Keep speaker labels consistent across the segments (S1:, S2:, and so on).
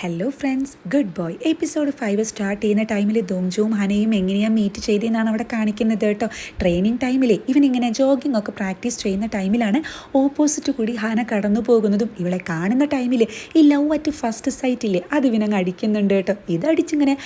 S1: Hello friends good boy episode five start ചെയ്യുന്ന ടൈമിൽ ദോങ്ജുവും ഹനയും എങ്ങനെയാണ് മീറ്റ് ചെയ്തതെന്നാണ് അവിടെ കാണിക്കുന്നത് കേട്ടോ. ട്രെയിനിങ് ടൈമിൽ ഇവൻ ഇങ്ങനെ ജോഗിംഗ് ഒക്കെ പ്രാക്ടീസ് ചെയ്യുന്ന ടൈമിലാണ് ഓപ്പോസിറ്റ് കൂടി ഹന കടന്നു പോകുന്നതും. ഇവളെ കാണുന്ന ടൈമിൽ ഈ ലവ് അറ്റ് ഫസ്റ്റ് സൈറ്റില്ലേ അത് ഇവനങ്ങ് അടിക്കുന്നുണ്ട് കേട്ടോ. ഇതടിച്ചിങ്ങനെ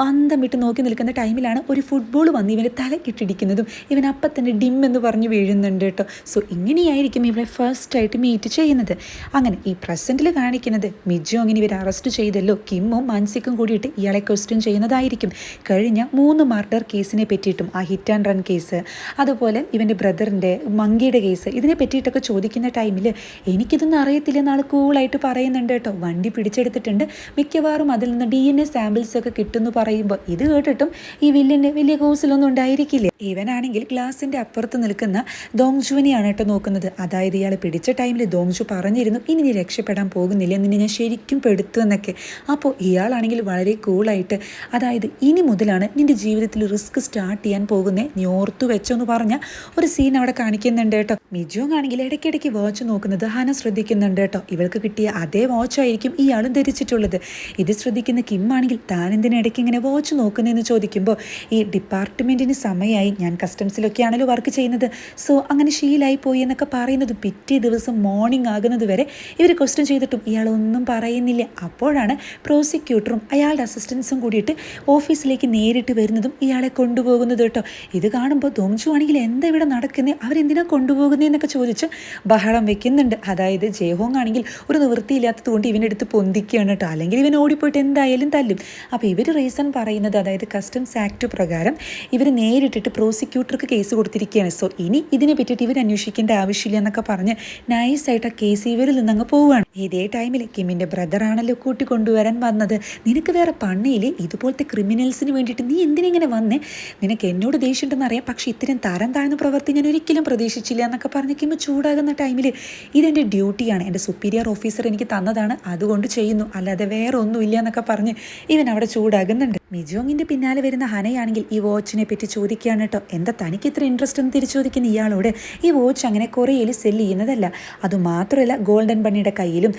S1: അന്തം വിട്ട് നോക്കി നിൽക്കുന്ന ടൈമിലാണ് ഒരു ഫുട്ബോൾ വന്ന് ഇവന്റെ തലക്കിട്ടിടിക്കുന്നതും ഇവൻ അപ്പം തന്നെ ഡിം എന്ന് പറഞ്ഞ് വീഴുന്നുണ്ട് കേട്ടോ. സോ ഇങ്ങനെയായിരിക്കും ഇവളെ ഫസ്റ്റ് ആയിട്ട് മീറ്റ് ചെയ്യുന്നത്. അങ്ങനെ ഈ പ്രസന്റിൽ കാണിക്കുന്നത് മിജോ അങ്ങനെ ഇവർ അറസ്റ്റ് ചെയ്തല്ലോ. കിമ്മും മാൻസിക്കും കൂടിയിട്ട് ഇയാളെ ക്വസ്റ്റ്യൻ ചെയ്യുന്നതായിരിക്കും. കഴിഞ്ഞ മൂന്ന് മർഡർ കേസിനെ പറ്റിയിട്ടും ആ ഹിറ്റ് ആൻഡ് റൺ കേസ് അതുപോലെ ഇവന്റെ ബ്രദറിന്റെ മങ്കിയുടെ കേസ് ഇതിനെ പറ്റിയിട്ടൊക്കെ ചോദിക്കുന്ന ടൈമിൽ എനിക്കിതൊന്നും അറിയത്തില്ലെന്ന് ആൾ കൂളായിട്ട് പറയുന്നുണ്ട് കേട്ടോ. വണ്ടി പിടിച്ചെടുത്തിട്ടുണ്ട്. മിക്കവാറും അതിൽ നിന്ന് ഡി എൻ എ സാമ്പിൾസ് ഒക്കെ കിട്ടുമെന്ന് പറയുമ്പോൾ ഇത് കേട്ടിട്ടും ഈ വില്ലിന്റെ വലിയ കോഴ്സിലൊന്നും ഉണ്ടായിരിക്കില്ല. ഇവനാണെങ്കിൽ ഗ്ലാസിന്റെ അപ്പുറത്ത് നിൽക്കുന്ന ദോങ്ജുവിനെയാണ് കേട്ടോ നോക്കുന്നത്. അതായത് ഇയാൾ പിടിച്ച ടൈമിൽ ദോങ്ജു പറഞ്ഞിരുന്നു ഇനി നീ രക്ഷപ്പെടാൻ പോകുന്നില്ല നിന്നെ ഞാൻ ശരിക്കും പെടുത്തുമെന്നൊക്കെ അപ്പോൾ ഇയാളാണെങ്കിൽ വളരെ കൂളായിട്ട് അതായത് ഇനി മുതലാണ് നിന്റെ ജീവിതത്തിൽ റിസ്ക് സ്റ്റാർട്ട് ചെയ്യാൻ പോകുന്നത് നീ ഓർത്തു വെച്ചോ എന്ന് പറഞ്ഞ ഒരു സീൻ അവിടെ കാണിക്കുന്നുണ്ട് കേട്ടോ. മിജോങ് ആണെങ്കിൽ ഇടയ്ക്കിടയ്ക്ക് വാച്ച് നോക്കുന്നത് ഹന ശ്രദ്ധിക്കുന്നുണ്ട് കേട്ടോ. ഇവൾക്ക് കിട്ടിയ അതേ വാച്ചായിരിക്കും ഇയാളും ധരിച്ചിട്ടുള്ളത്. ഇത് ശ്രദ്ധിക്കുന്ന കിം ആണെങ്കിൽ താൻ എന്തിനിടയ്ക്ക് ഇങ്ങനെ വാച്ച് നോക്കുന്നതെന്ന് ചോദിക്കുമ്പോൾ ഈ ഡിപ്പാർട്ട്മെന്റിന് സമയമായി ഞാൻ കസ്റ്റംസിലൊക്കെയാണല്ലോ വർക്ക് ചെയ്യുന്നത്. സോ അങ്ങനെ ശീലായി പോയി എന്നൊക്കെ പറയുന്നത് പിറ്റേ ദിവസം മോർണിംഗ് ആകുന്നത് വരെ ഇവർ ക്വസ്റ്റ്യൻ ചെയ്തിട്ടും ഇയാളൊന്നും പറയുന്നില്ല. അപ്പോഴാണ് പ്രോസിക്യൂട്ടറും അയാളുടെ അസിസ്റ്റൻസും കൂടിയിട്ട് ഓഫീസിലേക്ക് നേരിട്ട് വരുന്നതും ഇയാളെ കൊണ്ടുപോകുന്നത് കേട്ടോ. ഇത് കാണുമ്പോൾ ദോംജു ആണെങ്കിൽ എന്താ ഇവിടെ നടക്കുന്നത് അവരെന്തിനാ കൊണ്ടുപോകുന്നതെന്നൊക്കെ ചോദിച്ച് ബഹളം വെക്കുന്നുണ്ട്. അതായത് ജയഹോങ് ആണെങ്കിൽ ഒരു നിവൃത്തിയില്ലാത്തത് കൊണ്ട് ഇവന്റെ അടുത്ത് പൊന്തിക്കുകയാണ് കേട്ടോ. അല്ലെങ്കിൽ ഇവൻ ഓടിപ്പോയിട്ട് എന്തായാലും തല്ലും. അപ്പോൾ ഇവർ റീസൺ പറയുന്നത് അതായത് കസ്റ്റംസ് ആക്ട് പ്രകാരം ഇവർ നേരിട്ടിട്ട് പ്രോസിക്യൂട്ടർക്ക് കേസ് കൊടുത്തിരിക്കുകയാണ്. സോ ഇനി ഇതിനെ പറ്റിയിട്ട് ഇവർ അന്വേഷിക്കേണ്ട ആവശ്യമില്ല എന്നൊക്കെ പറഞ്ഞ് നൈസായിട്ട് ആ കേസ് ഇവരിൽ നിന്നങ്ങ് പോവുകയാണ്. ഇതേ ടൈമിൽ കിമ്മിന്റെ ബ്രദറാണല്ലോ കൂട്ടി കൊണ്ടുവരാൻ വന്നത്. നിനക്ക് വേറെ പണിയില്ലേ? ഇതുപോലത്തെ ക്രിമിനൽസിന് വേണ്ടിയിട്ട് നീ എന്തിനെങ്ങനെ വന്നേ? നിനക്ക് എന്നോട് ദേഷ്യമുണ്ടെന്ന് അറിയാം. പക്ഷേ ഇത്തരം തരം താഴ്ന്ന പ്രവൃത്തി ഞാൻ ഒരിക്കലും പ്രതീക്ഷിച്ചില്ല എന്നൊക്കെ പറഞ്ഞ് നിൽക്കുമ്പോൾ ചൂടാകുന്ന ടൈമിൽ ഇതെന്റെ ഡ്യൂട്ടിയാണ് എന്റെ സുപ്പീരിയർ ഓഫീസർ എനിക്ക് തന്നതാണ്. അതുകൊണ്ട് ചെയ്യുന്നു. അല്ലാതെ വേറെ ഒന്നുമില്ല എന്നൊക്കെ പറഞ്ഞ് ഇവൻ അവിടെ ചൂടാകുന്നുണ്ട്. മിജോങ്ങിന്റെ പിന്നാലെ വരുന്ന ഹനയാണെങ്കിൽ ഈ വാച്ചിനെ പറ്റി ചോദിക്കുകയാണ് കേട്ടോ എന്താ തനിക്ക് ഇത്ര ഇൻട്രസ്റ്റ് എന്ന് തിരിച്ചു ചോദിക്കുന്ന ഇയാളോട്? ഈ വാച്ച് അങ്ങനെ കൊറിയയിൽ സെല്ല് ചെയ്യുന്നതല്ല. അതുമാത്രമല്ല ഗോൾഡൻ ബണ്ണിയുടെ കയ്യിലും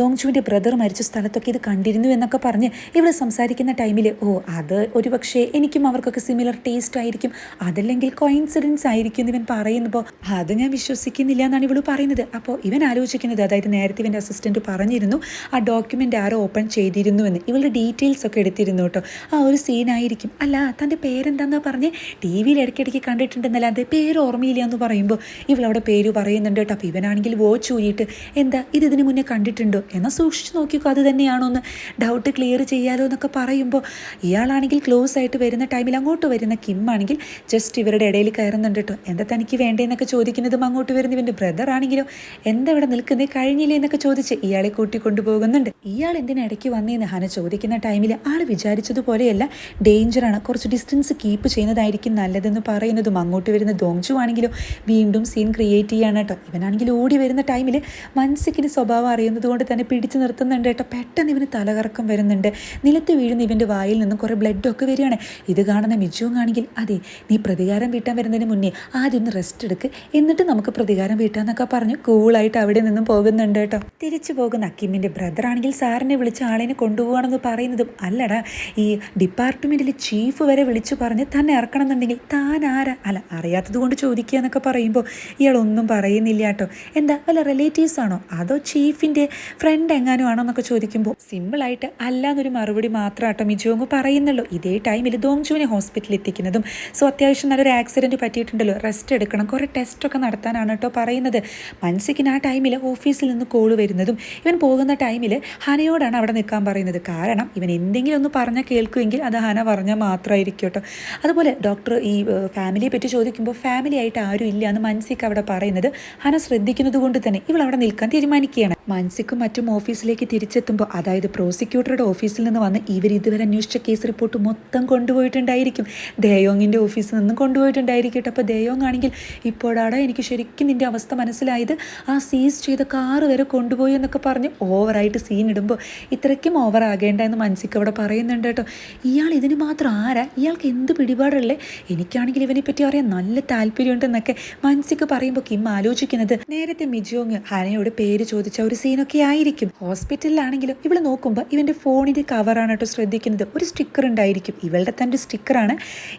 S1: ദോങ്ചുവിന്റെ ബ്രദർ മരിച്ച സ്ഥലത്തൊക്കെ ഇത് കണ്ടിരുന്നു എന്നൊക്കെ പറഞ്ഞ് ഇവൾ സംസാരിക്കുന്ന ടൈമിൽ ഓ അത് ഒരു പക്ഷേ എനിക്കും അവർക്കൊക്കെ സിമിലർ ടേസ്റ്റ് ആയിരിക്കും. അതല്ലെങ്കിൽ കോയിൻസിഡൻസ് ആയിരിക്കും എന്ന് ഇവൻ പറയുമ്പോൾ അത് ഞാൻ വിശ്വസിക്കുന്നില്ല എന്നാണ് ഇവൾ പറയുന്നത്. അപ്പോൾ ഇവൻ ആലോചിക്കുന്നത് അതായത് നേരത്തെ ഇവന്റെ അസിസ്റ്റന്റ് പറഞ്ഞിരുന്നു ആ ഡോക്യുമെന്റ് ആരോ ഓപ്പൺ ചെയ്തിരുന്നു എന്ന്. ഇവളുടെ ഡീറ്റെയിൽസ് ഒക്കെ എടുത്തിരുന്നു കേട്ടോ. ആ ഒരു സീനായിരിക്കും അല്ല തന്റെ പേരെന്താണെന്ന് പറഞ്ഞ് ടി വിയിൽ ഇടയ്ക്കിടയ്ക്ക് കണ്ടിട്ടുണ്ടെന്നല്ലാതെ പേര് ഓർമ്മയില്ല എന്ന് പറയുമ്പോൾ ഇവളവിടെ പേര് പറയുന്നുണ്ട് കേട്ടോ. അപ്പോൾ ഇവനാണെങ്കിൽ വോച്ച് ഊരിയിട്ട് എന്താ ഇത് ഇതിന് മുന്നേ കണ്ടിട്ടുണ്ടോ? എന്നാൽ സൂക്ഷിച്ച് നോക്കിക്കോ അത് തന്നെയാണോ. എന്ന് ഡൗട്ട് ക്ലിയർ ചെയ്യാലോ എന്നൊക്കെ പറയുമ്പോൾ ഇയാളാണെങ്കിൽ ക്ലോസ് ആയിട്ട് വരുന്ന ടൈമിൽ അങ്ങോട്ട് വരുന്ന കിം ആണെങ്കിൽ ജസ്റ്റ് ഇവരുടെ ഇടയിൽ കയറുന്നുണ്ട് കേട്ടോ എന്താ തനിക്ക് വേണ്ടതെന്നൊക്കെ ചോദിക്കുന്നതും അങ്ങോട്ട് വരുന്ന. ഇവന്റെ ബ്രദർ ആണെങ്കിലോ എന്താ ഇവിടെ നിൽക്കുന്നേ കഴിഞ്ഞില്ലേ എന്നൊക്കെ ചോദിച്ച് ഇയാളെ കൂട്ടി കൊണ്ടുപോകുന്നുണ്ട് ഇയാൾ എന്തിനാ ഇടയ്ക്ക് വന്നേന്ന് ഹന ചോദിക്കുന്ന ടൈമിൽ ആൾ വിചാരിച്ചതുപോലെയല്ല ഡേഞ്ചറാണ് കുറച്ച് ഡിസ്റ്റൻസ് കീപ്പ് ചെയ്യുന്നതായിരിക്കും നല്ലതെന്ന് പറയുന്നതും അങ്ങോട്ട് വരുന്ന ദോങ്ചു ആണെങ്കിലും വീണ്ടും സീൻ ക്രിയേറ്റ് ചെയ്യാണ് കേട്ടോ ഇവനാണെങ്കിൽ ഓടി വരുന്ന ടൈമിൽ മനസ്സിക്കിന് സ്വഭാവം അറിയുന്നത് കൊണ്ട് തന്നെ പിടിച്ചു നിർത്തുന്നുണ്ട് കേട്ടോ പെട്ടെന്ന് ഇവന് തലകറക്കം വരുന്നുണ്ട്. നിലത്ത് വീഴുന്ന ഇവന്റെ വായിൽ നിന്നും കുറേ ബ്ലഡൊക്കെ വരികയാണ്. ഇത് കാണുന്ന മിജുവും ആണെങ്കിൽ അതെ നീ പ്രതികാരം വീട്ടാൻ വരുന്നതിന് മുന്നേ ആദ്യം ഒന്ന് റെസ്റ്റ് എടുക്ക്. എന്നിട്ട് നമുക്ക് പ്രതികാരം വീട്ടാന്നൊക്കെ പറഞ്ഞ് കൂളായിട്ട് അവിടെ നിന്നും പോകുന്നുണ്ട് കേട്ടോ. തിരിച്ചു പോകുന്ന അക്കിമിന്റെ ബ്രദർ ആണെങ്കിൽ സാറിനെ വിളിച്ച് ആളിനെ കൊണ്ടുപോകണമെന്ന് പറയുന്നതും അല്ലടാ ഈ ഡിപ്പാർട്ട്മെന്റിലെ ചീഫ് വരെ വിളിച്ചു പറഞ്ഞ് തന്നെ ഇറക്കണം എന്നുണ്ടെങ്കിൽ താൻ ആരാ? അല്ല അറിയാത്തത് കൊണ്ട് ചോദിക്കുക എന്നൊക്കെ പറയുമ്പോൾ ഇയാളൊന്നും പറയുന്നില്ല കേട്ടോ. എന്താ വല്ല റിലേറ്റീവ്സ് ആണോ? അതോ ചീഫിന്റെ ഫ്രണ്ട് എങ്ങാനും ആണോ എന്നൊക്കെ ചോദിക്കുമ്പോൾ സിമ്പിളായിട്ട് അല്ല എന്നൊരു മറുപടി മാത്രം ആട്ടോ മിജോങ് പറയുന്നുള്ളൂ. ഇതേ ടൈമിൽ ദോങ്ജുവിനെ ഹോസ്പിറ്റലിൽ എത്തിക്കുന്നതും സോ അത്യാവശ്യം നല്ലൊരു ആക്സിഡന്റ് പറ്റിയിട്ടുണ്ടല്ലോ. റെസ്റ്റ് എടുക്കണം. കുറേ ടെസ്റ്റൊക്കെ നടത്താനാണ് കേട്ടോ പറയുന്നത്. മനസ്സിക്കിന് ആ ടൈമിൽ ഓഫീസിൽ നിന്ന് കോൾ വരുന്നതും ഇവൻ പോകുന്ന ടൈമിൽ ഹനയോടാണ് അവിടെ നിൽക്കാൻ പറയുന്നത്. കാരണം ഇവൻ എന്തെങ്കിലും ഒന്ന് പറഞ്ഞാൽ കേൾക്കുമെങ്കിൽ അത് ഹന പറഞ്ഞാൽ മാത്രമായിരിക്കും കേട്ടോ. അതുപോലെ ഡോക്ടർ ഈ ഫാമിലിയെ പറ്റി ചോദിക്കുമ്പോൾ ഫാമിലി ആയിട്ട് ആരും ഇല്ല എന്ന് മനസ്സിക്ക് അവിടെ പറയുന്നത് ഹന ശ്രദ്ധിക്കുന്നത് കൊണ്ട് തന്നെ ഇവൾ അവിടെ നിൽക്കാൻ തീരുമാനിക്കുകയാണ്. മനസ്സിക്കും മറ്റും ഓഫീസിലേക്ക് തിരിച്ചെത്തുമ്പോൾ അതായത് പ്രോസിക്യൂട്ടറുടെ ഓഫീസിൽ നിന്ന് വന്ന് ഇവർ ഇതുവരെ അന്വേഷിച്ച കേസ് റിപ്പോർട്ട് മൊത്തം കൊണ്ടുപോയിട്ടുണ്ടായിരിക്കും. ദേയോങ്ങിന്റെ ഓഫീസിൽ നിന്നും കൊണ്ടുപോയിട്ടുണ്ടായിരിക്കും കേട്ടോ. അപ്പോൾ ദേയോങ് ആണെങ്കിൽ ഇപ്പോഴാണ് എനിക്ക് ശരിക്കും നിന്റെ അവസ്ഥ മനസ്സിലായത്. ആ സീസ് ചെയ്ത കാറ് വരെ കൊണ്ടുപോയി എന്നൊക്കെ പറഞ്ഞ് ഓവറായിട്ട് സീൻ ഇടുമ്പോൾ ഇത്രയ്ക്കും ഓവർ ആകേണ്ട എന്ന് മനസ്സിക്ക് അവിടെ പറയുന്നുണ്ട് കേട്ടോ. ഇയാൾ ഇതിന് മാത്രം ആരാ? ഇയാൾക്ക് എന്ത് പിടിപാടുള്ളേ എനിക്കാണെങ്കിൽ ഇവനെ പറ്റി അറിയാൻ നല്ല താല്പര്യമുണ്ടെന്നൊക്കെ മനസ്സിക്ക് പറയുമ്പോൾ കിം ആലോചിക്കുന്നത്. നേരത്തെ മിജോങ് ഹനയോട് പേര് ചോദിച്ച ഒരു സീനൊക്കെ ആയിരിക്കും. ഹോസ്പിറ്റലിലാണെങ്കിലും ഇവൾ നോക്കുമ്പോൾ ഇവന്റെ ഫോണിന്റെ കവറാണ് കേട്ടോ ശ്രദ്ധിക്കുന്നത്. ഒരു സ്റ്റിക്കർ ഉണ്ടായിരിക്കും. ഇവളുടെ തന്റെ സ്റ്റിക്കറാണ്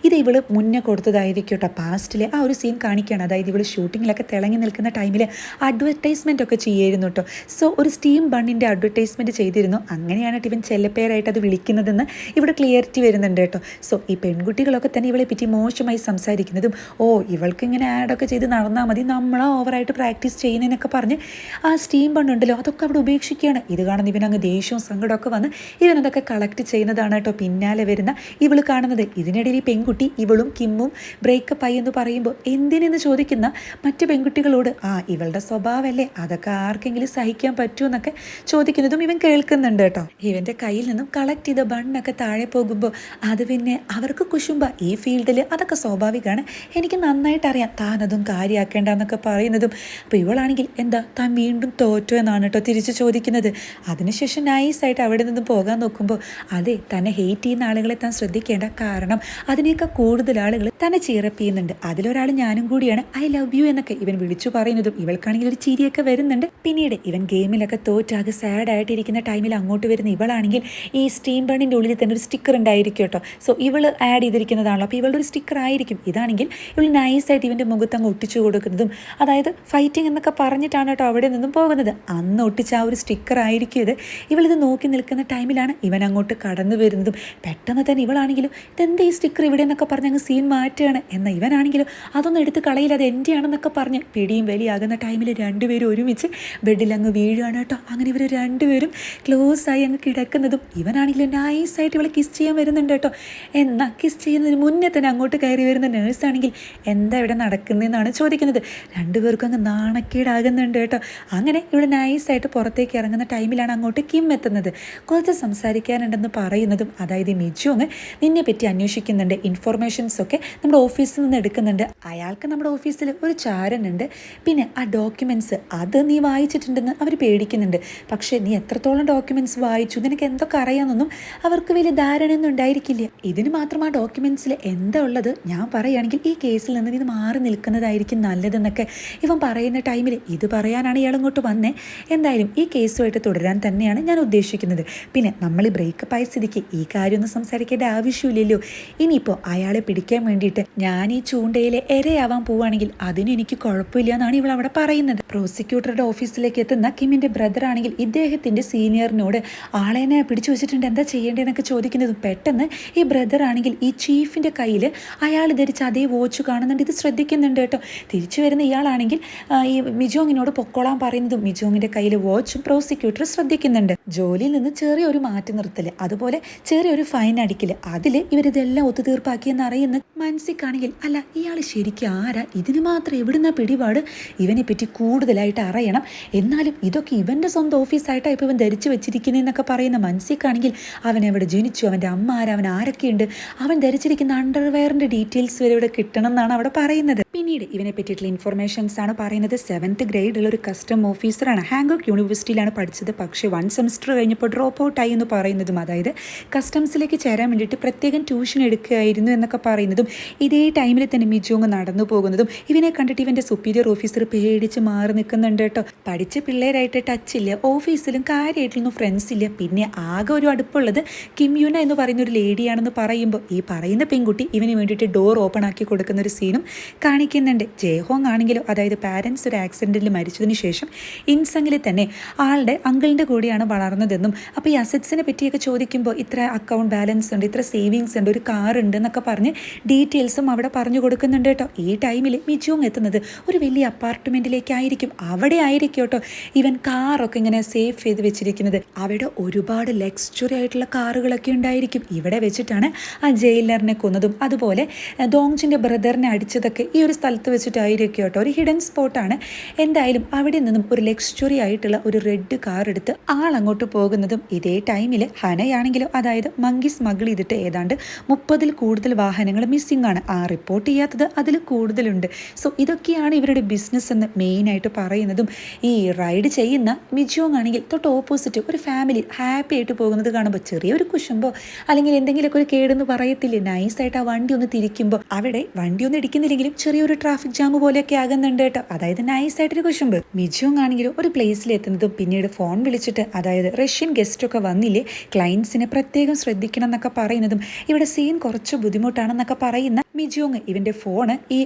S1: ഇത് ഇവൾ മുന്നേ കൊടുത്തതായിരിക്കും കേട്ടോ. പാസ്റ്റിലെ ആ ഒരു സീൻ കാണിക്കുകയാണ്. അതായത് ഇവൾ ഷൂട്ടിങ്ങിലൊക്കെ തിളങ്ങി നിൽക്കുന്ന ടൈമിൽ അഡ്വർടൈസ്മെന്റ് ഒക്കെ ചെയ്യായിരുന്നു കേട്ടോ. സോ ഒരു സ്റ്റീം ബണ്ണിന്റെ അഡ്വർടൈസ്മെന്റ് ചെയ്തിരുന്നു. അങ്ങനെയാണ് ഇവൻ ചെല്ലപ്പേരായിട്ട് അത് വിളിക്കുന്നതെന്ന് ഇവിടെ ക്ലിയറിറ്റി വരുന്നുണ്ട് കേട്ടോ. സോ ഈ പെൺകുട്ടികളൊക്കെ തന്നെ ഇവളെ പറ്റി മോശമായി സംസാരിക്കുന്നതും ഓ ഇവൾക്ക് ഇങ്ങനെ ആഡൊക്കെ ചെയ്ത് നടന്നാൽ മതി. നമ്മളാ ഓവറായിട്ട് പ്രാക്ടീസ് ചെയ്യുന്നതിനൊക്കെ പറഞ്ഞ് ആ സ്റ്റീം ബണ്ണുണ്ടല്ലോ അതൊക്കെ അവിടെ ഉപേക്ഷിക്കുകയാണ്. ഇത് കാണുന്ന ഇവനങ്ങ് ദേഷ്യവും സങ്കടമൊക്കെ വന്ന് ഇവനതൊക്കെ കളക്ട് ചെയ്യുന്നതാണ് കേട്ടോ പിന്നാലെ വരുന്ന ഇവൾ കാണുന്നത്. ഇതിനിടയിൽ ഈ പെൺകുട്ടി ഇവളും കിമ്മും ബ്രേക്കപ്പ് ആയി എന്ന് പറയുമ്പോൾ എന്തിനെന്ന് ചോദിക്കുന്ന മറ്റ് പെൺകുട്ടികളോട് ആ ഇവളുടെ സ്വഭാവമല്ലേ? അതൊക്കെ ആർക്കെങ്കിലും സഹിക്കാൻ പറ്റുമെന്നൊക്കെ ചോദിക്കുന്നതും ഇവൻ കേൾക്കുന്നുണ്ട് കേട്ടോ. ഇവന്റെ കയ്യിൽ നിന്നും കളക്ട് ചെയ്ത ബണ്ണൊക്കെ താഴെ പോകുമ്പോൾ അത് പിന്നെ അവർക്ക് കുശുമ്പ. ഈ ഫീൽഡിൽ അതൊക്കെ സ്വാഭാവികമാണ്. എനിക്ക് നന്നായിട്ട് അറിയാം. താനതും കാര്യമാക്കേണ്ട എന്നൊക്കെ പറയുന്നതും. അപ്പോൾ ഇവളാണെങ്കിൽ എന്താ താൻ വീണ്ടും തോറ്റോ എന്നാണ് കേട്ടോ തിരിച്ചു ചോദിക്കുന്നത്. അതിനുശേഷം നൈസായിട്ട് അവിടെ നിന്ന് പോകാൻ നോക്കുമ്പോൾ അതെ തന്നെ ഹെയ്റ്റ് ചെയ്യുന്ന ആളുകളെ താൻ ശ്രദ്ധിക്കേണ്ട കാരണം അതിനേക്കാൾ കൂടുതൽ ആളുകൾ തന്നെ ചീറപ്പ് ചെയ്യുന്നുണ്ട് അതിലൊരാൾ ഞാനും കൂടിയാണ്. ഐ ലവ് യു എന്നൊക്കെ ഇവൻ വിളിച്ചു പറയുന്നതും ഇവൾക്കാണെങ്കിൽ ഒരു ചിരിയൊക്കെ വരുന്നുണ്ട്. പിന്നീട് ഇവൻ ഗെയിമിലൊക്കെ തോറ്റാകെ സാഡ് ആയിട്ടിരിക്കുന്ന ടൈമിൽ അങ്ങോട്ട് വരുന്ന ഇവളാണെങ്കിൽ ഈ സ്റ്റീം ബണ്ണിന്റെ ഉള്ളിൽ തന്നെ ഒരു സ്റ്റിക്കർ ഉണ്ടായിരിക്കും കേട്ടോ. സോ ഇവൾ ആഡ് ചെയ്തിരിക്കുന്നതാണല്ലോ. അപ്പോൾ ഇവളുടെ ഒരു സ്റ്റിക്കർ ആയിരിക്കും. ഇതാണെങ്കിൽ ഇവൾ നൈസായിട്ട് ഇവന്റെ മുഖത്ത് അങ്ങ് ഒട്ടിച്ചു കൊടുക്കുന്നതും അതായത് ഫൈറ്റിംഗ് എന്നൊക്കെ പറഞ്ഞിട്ടാണ് കേട്ടോ അവിടെ നിന്നും പോകുന്നത്. അന്ന് ഒട്ടിച്ച ആ ഒരു സ്റ്റിക്കർ ആയിരിക്കും ഇത്. ഇവളിത് നോക്കി നിൽക്കുന്ന ടൈമിലാണ് ഇവൻ അങ്ങോട്ട് കടന്നു വരുന്നതും. പെട്ടെന്ന് തന്നെ ഇവളാണെങ്കിലും ഇതെന്താ ഈ സ്റ്റിക്കർ ഇവിടെ എന്നൊക്കെ പറഞ്ഞ് അങ്ങ് സീൻ മാറ്റുകയാണ്? എന്നാൽ ഇവനാണെങ്കിലും അതൊന്നും എടുത്ത് കളയില്ല അത് എന്റെ ആണെന്നൊക്കെ പറഞ്ഞ് പിടിയും വലിയാകുന്ന ടൈമിൽ രണ്ടുപേരും ഒരുമിച്ച് ബെഡിൽ അങ്ങ് വീഴുകയാണ് കേട്ടോ. അങ്ങനെ ഇവർ രണ്ടുപേരും ക്ലോസ് ആയി അങ്ങ് കിടക്കുന്നതും ഇവനാണെങ്കിലും നൈസായിട്ട് ഇവളെ കിസ് ചെയ്യാൻ വരുന്നുണ്ട് കേട്ടോ. എന്നാൽ കിസ് ചെയ്യുന്നതിന് മുന്നേ തന്നെ അങ്ങോട്ട് കയറി വരുന്ന നേഴ്സാണെങ്കിൽ എന്താ ഇവിടെ നടക്കുന്നതെന്നാണ് ചോദിക്കുന്നത്. രണ്ടുപേർക്കും അങ്ങ് നാണക്കേടാകുന്നുണ്ട് കേട്ടോ. അങ്ങനെ ഇവിടെ നൈസായിട്ട് പുറത്തേക്ക് ഇറങ്ങുന്ന ടൈമിലാണ് അങ്ങോട്ട് കിം എത്തുന്നത്. കുറച്ച് സംസാരിക്കാനുണ്ടെന്ന് പറയുന്നതും അതായത് മിജു അങ്ങ് നിന്നെ പറ്റി അന്വേഷിക്കുന്നുണ്ട്. ഇൻഫർമേഷൻസ് ഒക്കെ നമ്മുടെ ഓഫീസിൽ നിന്ന് എടുക്കുന്നുണ്ട്. അയാൾക്ക് നമ്മുടെ ഓഫീസിൽ ഒരു ചാരനുണ്ട്. പിന്നെ ആ ഡോക്യുമെന്റ്സ് അത് നീ വായിച്ചിട്ടുണ്ടെന്ന് അവർ പേടിക്കുന്നുണ്ട്. പക്ഷേ നീ എത്രത്തോളം ഡോക്യുമെന്റ്സ് വായിച്ചു? നിനക്ക് എന്തൊക്കെ അറിയാമെന്നൊന്നും അവർക്ക് വലിയ ധാരണയൊന്നും ഉണ്ടായിരിക്കില്ല. ഇതിന് മാത്രം ആ ഡോക്യുമെന്റ്സിൽ എന്താ ഉള്ളത്? ഞാൻ പറയുകയാണെങ്കിൽ ഈ കേസിൽ നിന്ന് ഇത് മാറി നിൽക്കുന്നതായിരിക്കും നല്ലതെന്നൊക്കെ ഇവൻ പറയുന്ന ടൈമിൽ ഇത് പറയാനാണ് ഇയാൾ ഇങ്ങോട്ട് വന്നേ. എന്തായാലും ഈ കേസുമായിട്ട് തുടരാൻ തന്നെയാണ് ഞാൻ ഉദ്ദേശിക്കുന്നത്. പിന്നെ നമ്മൾ ഈ ബ്രേക്കപ്പ് ആയ സ്ഥിതിക്ക് ഈ കാര്യമൊന്നും സംസാരിക്കേണ്ട ആവശ്യമില്ലല്ലോ. ഇനിയിപ്പോൾ അയാളെ പിടിക്കാൻ വേണ്ടിയിട്ട് ഞാൻ ഈ ചൂണ്ടയിലെ എരയാവാൻ പോവുകയാണെങ്കിൽ അതിന് എനിക്ക് കുഴപ്പമില്ല എന്നാണ് ഇവൾ അവിടെ പറയുന്നത്. പ്രോസിക്യൂട്ടറുടെ ഓഫീസിലേക്ക് എത്തുന്ന കിമ്മിന്റെ ബ്രദർ ആണെങ്കിൽ ഇദ്ദേഹത്തിന്റെ സീനിയറിനോട് ആളെന്നെ പിടിച്ചു വെച്ചിട്ടുണ്ട് എന്താ ചെയ്യേണ്ടതെന്നൊക്കെ ചോദിക്കുന്നത് പെട്ടെന്ന് ഈ ബ്രദർ ആണെങ്കിൽ ഈ ചീഫിന്റെ കയ്യിൽ അയാൾ ധരിച്ച അതേ വാച്ച് കാണുന്നുണ്ട്. ഇത് ശ്രദ്ധിക്കുന്നുണ്ട് കേട്ടോ. തിരിച്ചു വരുന്ന ഇയാളാണെങ്കിൽ ഈ മിജോങ്ങിനോട് പൊക്കോളാൻ പറയുന്നതും മിജോങ്ങിന്റെ കയ്യിൽ വാച്ചും പ്രോസിക്യൂട്ടർ ശ്രദ്ധിക്കുന്നുണ്ട്. ജോലിയിൽ നിന്ന് ചെറിയൊരു മാറ്റി നിർത്തൽ അതുപോലെ ചെറിയൊരു ഫൈൻ അടിക്കൽ അതിൽ ഇവരിതെല്ലാം ഒത്തുതീർപ്പാക്കിയെന്ന് അറിയുന്ന മനസ്സിക്കാണെങ്കിൽ അല്ല ഇയാൾ ശരിക്കും ആരാ? ഇതിന് മാത്രം എവിടുന്ന പിടിപാട്? ഇവനെ പറ്റി കൂടുതലായിട്ട് അറിയണം. എന്നാലും ഇതൊക്കെ ഇവന്റെ സ്വന്തം ഓഫീസായിട്ടാണ് ഇപ്പോൾ ഇവൻ ധരിച്ചു വെച്ചിരിക്കുന്നതെന്നൊക്കെ പറയുന്ന മനസ്സിക്കാണെങ്കിൽ അവൻ എവിടെ ജനിച്ചു അവന്റെ അമ്മ ആരാ അവൻ ആരൊക്കെയുണ്ട്? അവൻ ധരിച്ചിരിക്കുന്ന അണ്ടർവെയറിന്റെ ഡീറ്റെയിൽസ് വരെ ഇവിടെ കിട്ടണം എന്നാണ് അവിടെ പറയുന്നത്. പിന്നീട് ഇവനെ പറ്റിയിട്ടുള്ള ഇൻഫർമേഷൻസ് ആണ് പറയുന്നത്. സെവൻത്ത് ഗ്രേഡിലുള്ള ഒരു കസ്റ്റം ഓഫീസറാണ് ഹാങ്കോക്ക് യൂണിവേഴ്സിറ്റിയിലാണ് പഠിച്ചത്. പക്ഷേ വൺ സെമസ്റ്റർ കഴിഞ്ഞപ്പോൾ ഡ്രോപ്പ് ഔട്ടായി എന്ന് പറയുന്നതും അതായത് കസ്റ്റംസിലേക്ക് ചേരാൻ വേണ്ടിയിട്ട് പ്രത്യേകം ട്യൂഷൻ എടുക്കുകയായിരുന്നു എന്നൊക്കെ പറയുന്നതും ഇതേ ടൈമിൽ തന്നെ മിജോങ് നടന്നു പോകുന്നതും ഇവനെ കണ്ടിട്ട് ഇവന്റെ സുപ്പീരിയർ ഓഫീസർ പേടിച്ച് മാറി നിൽക്കുന്നുണ്ട് കേട്ടോ. പഠിച്ച പിള്ളേരായിട്ട് ഇല്ല ഓഫീസിലും കാര്യമായിട്ടൊന്നും ഫ്രണ്ട്സ് ഇല്ല. പിന്നെ ആകെ ഒരു അടുപ്പുള്ളത് കിംയുന എന്ന് പറയുന്ന ഒരു ലേഡിയാണെന്ന് പറയുമ്പോൾ ഈ പറയുന്ന പെൺകുട്ടി ഇവന് വേണ്ടിയിട്ട് ഡോർ ഓപ്പൺ ആക്കി കൊടുക്കുന്ന ഒരു സീനും കാണിക്കുന്നുണ്ട്. ജയഹോങ് ആണെങ്കിലും അതായത് പാരൻസ് ഒരു ആക്സിഡന്റിൽ മരിച്ചതിന് ശേഷം ഇൻസങ്ങിൽ തന്നെ ആളുടെ അങ്കിളിന്റെ കൂടെയാണ് വളർന്നതെന്നും അപ്പോൾ ഈ അസറ്റ്സിനെ പറ്റിയൊക്കെ ചോദിക്കുമ്പോൾ ഇത്ര അക്കൗണ്ട് ബാലൻസ് ഉണ്ട് ഇത്ര സേവിങ്സ് ഉണ്ട് ഒരു കാർ ഉണ്ട് എന്നൊക്കെ പറഞ്ഞ് ഡീറ്റെയിൽസും അവിടെ പറഞ്ഞു കൊടുക്കുന്നുണ്ട് കേട്ടോ. ഈ ടൈമിൽ മിജുവും എത്തുന്നത് ഒരു വലിയ അപ്പാർട്ട്മെന്റിലേക്കായിരിക്കും അവിടെ ആയിരിക്കും കേട്ടോ ഇവൻ കാറൊക്കെ ഇങ്ങനെ സേഫ് ചെയ്ത് വെച്ചിരിക്കുന്നത്. അവിടെ ഒരുപാട് ലക്സ്ചറി ആയിട്ടുള്ള കാറുകളൊക്കെ ഉണ്ടായിരിക്കും. ഇവിടെ വെച്ചിട്ടാണ് ആ ജയിലറിനെ കൊന്നതും. അതുപോലെ ദോങ്ജിന്റെ ബ്രദറിനെ അടിച്ചതൊക്കെ ഈ ഒരു സ്ഥലത്ത് വെച്ചിട്ടായിരിക്കും കേട്ടോ. ഒരു ഹിഡൻ സ്പോട്ടാണ്. എന്തായാലും അവിടെ നിന്നും ഒരു ലക്സ്ചറി ആയിട്ടുള്ള ഒരു റെഡ് കാർ എടുത്ത് ആൾ അങ്ങോട്ട് പോകുന്നതും ഇതേ ടൈമിൽ ഹനയാണെങ്കിലും അതായത് മങ്കി സ്മഗിൾ ചെയ്തിട്ട് ഏതാണ്ട് മുപ്പതിൽ കൂടുതൽ വാഹനങ്ങൾ മിസ് മിസ്സിംഗ് ആണ് ആ റിപ്പോർട്ട് ചെയ്യാത്തത് അതിൽ കൂടുതലുണ്ട്. സോ ഇതൊക്കെയാണ് ഇവരുടെ ബിസിനസ് എന്ന് മെയിനായിട്ട് പറയുന്നതും. ഈ റൈഡ് ചെയ്യുന്ന മിജോങ് ആണെങ്കിൽ തൊട്ട് ഓപ്പോസിറ്റ് ഒരു ഫാമിലി ഹാപ്പി ആയിട്ട് പോകുന്നത് കാണുമ്പോൾ ചെറിയൊരു കുശുമ്പോ അല്ലെങ്കിൽ എന്തെങ്കിലുമൊക്കെ ഒരു കേടെന്ന് പറയത്തില്ലേ നൈസായിട്ട് ആ വണ്ടി ഒന്ന് തിരിക്കുമ്പോൾ അവിടെ വണ്ടി ഒന്നും ഇടിക്കുന്നില്ലെങ്കിലും ചെറിയൊരു ട്രാഫിക് ജാം പോലെയൊക്കെ ആകുന്നുണ്ട് കേട്ടോ. അതായത് നൈസായിട്ടൊരു കുശുമ്പ്. മിജോങ് ആണെങ്കിലും ഒരു പ്ലേസിൽ എത്തുന്നതും പിന്നീട് ഫോൺ വിളിച്ചിട്ട് അതായത് റഷ്യൻ ഗസ്റ്റൊക്കെ വന്നില്ലേ ക്ലയൻസിനെ പ്രത്യേകം ശ്രദ്ധിക്കണം എന്നൊക്കെ പറയുന്നതും. ഇവിടെ സീൻ കുറച്ച് ബുദ്ധിമുട്ടാണെന്നൊക്കെ പറയുന്ന മിജോങ്. ഇവന്റെ ഫോണ് ഈ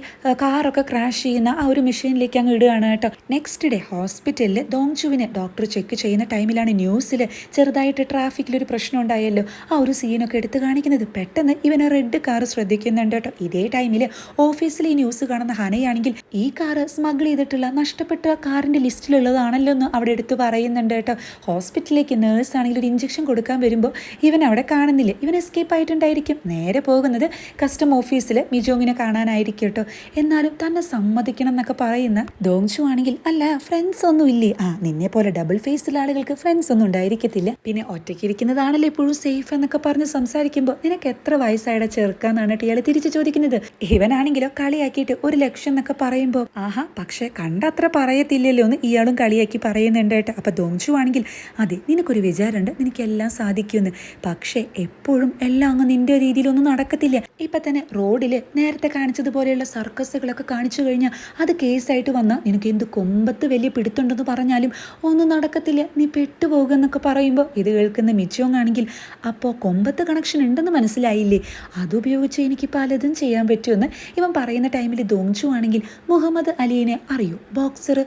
S1: കാറൊക്കെ ക്രാഷ് ചെയ്യുന്ന ആ ഒരു മെഷീനിലേക്ക് അങ്ങ് ഇടുകയാണ് കേട്ടോ. നെക്സ്റ്റ് ഡേ ഹോസ്പിറ്റലിൽ ദോങ്ജുവിനെ ഡോക്ടർ ചെക്ക് ചെയ്യുന്ന ടൈമിലാണ് ന്യൂസിൽ ചെറുതായിട്ട് ട്രാഫിക്കിൽ ഒരു പ്രശ്നം ഉണ്ടായല്ലോ. ആ ഒരു സീനൊക്കെ എടുത്ത് കാണിക്കുന്നത് പെട്ടെന്ന് ഇവനെ റെഡ് കാർ ശ്രദ്ധിക്കുന്നുണ്ട് കേട്ടോ. ഇതേ ടൈമിൽ ഓഫീസിൽ ഈ ന്യൂസ് കാണുന്ന ഹനയാണെങ്കിൽ ഈ കാറ് സ്മഗിൾ ചെയ്തിട്ടുള്ള നഷ്ടപ്പെട്ട കാറിന്റെ ലിസ്റ്റിലുള്ളതാണല്ലോ എന്ന് അവിടെ എടുത്ത് പറയുന്നുണ്ട് കേട്ടോ. ഹോസ്പിറ്റലിലേക്ക് നേഴ്സ് ആണെങ്കിൽ ഒരു ഇഞ്ചക്ഷൻ കൊടുക്കാൻ വരുമ്പോൾ ഇവൻ അവിടെ കാണുന്നില്ല. ഇവൻ എസ്കേപ്പ് ആയിട്ടുണ്ടായിരിക്കും. നേരെ പോകുന്നത് കസ്റ്റം ഓഫീസിൽ മിജോങ്ങിനെ കാണാനായിരിക്കും കേട്ടോ. എന്നാലും തന്നെ സമ്മതിക്കണം എന്നൊക്കെ പറയുന്ന ദോങ്ഷു ആണെങ്കിൽ അല്ല ഫ്രണ്ട്സ് ഒന്നും ഇല്ലേ? ആ നിന്നെ പോലെ ഡബിൾ ഫേസിലെ ആളുകൾക്ക് ഫ്രണ്ട്സ് ഒന്നും ഉണ്ടായിരിക്കത്തില്ല. പിന്നെ ഒറ്റയ്ക്ക് ഇരിക്കുന്നതാണല്ലോ എപ്പോഴും സേഫ് എന്നൊക്കെ പറഞ്ഞ് സംസാരിക്കുമ്പോൾ നിനക്ക് എത്ര വയസ്സായുടെ ചെറുക്കാന്നാണ് ഇയാൾ തിരിച്ചു ചോദിക്കുന്നത്. ഇവനാണെങ്കിലോ കളിയാക്കിയിട്ട് ഒരു ലക്ഷം എന്നൊക്കെ പറയുമ്പോൾ ആഹാ പക്ഷെ കണ്ടത്ര പറയത്തില്ലല്ലോ എന്ന് ഇയാളും കളിയാക്കി പറയുന്നുണ്ട് കേട്ടോ. അപ്പൊ ദോങ്ഷു ആണെങ്കിൽ അതെ നിനക്കൊരു വിചാരമുണ്ട് നിനക്കെല്ലാം സാധിക്കുമെന്ന്. പക്ഷേ എപ്പോഴും എല്ലാം അങ്ങ് നിന്റെ രീതിയിലൊന്നും നടക്കത്തില്ല. ഇപ്പൊ തന്നെ റോഡിൽ നേരത്തെ കാണിച്ചതുപോലെയുള്ള സർക്കസുകളൊക്കെ കാണിച്ചു കഴിഞ്ഞാൽ അത് കേസായിട്ട് വന്നാൽ നിനക്ക് എന്ത് കൊമ്പത്ത് വലിയ പിടുത്തുണ്ടെന്ന് പറഞ്ഞാലും ഒന്നും നടക്കത്തില്ല. നീ പെട്ടുപോകുമെന്നൊക്കെ പറയുമ്പോൾ ഇത് കേൾക്കുന്ന മിച്ചോങ്ങാണെങ്കിൽ അപ്പോൾ കൊമ്പത്ത് കണക്ഷൻ ഉണ്ടെന്ന് മനസ്സിലായില്ലേ? അതുപയോഗിച്ച് എനിക്ക് പലതും ചെയ്യാൻ പറ്റുമെന്ന് ഇവൻ പറയുന്ന ടൈമിൽ ദോങ്ചു ആണെങ്കിൽ മുഹമ്മദ് അലീനെ അറിയൂ. ബോക്സർ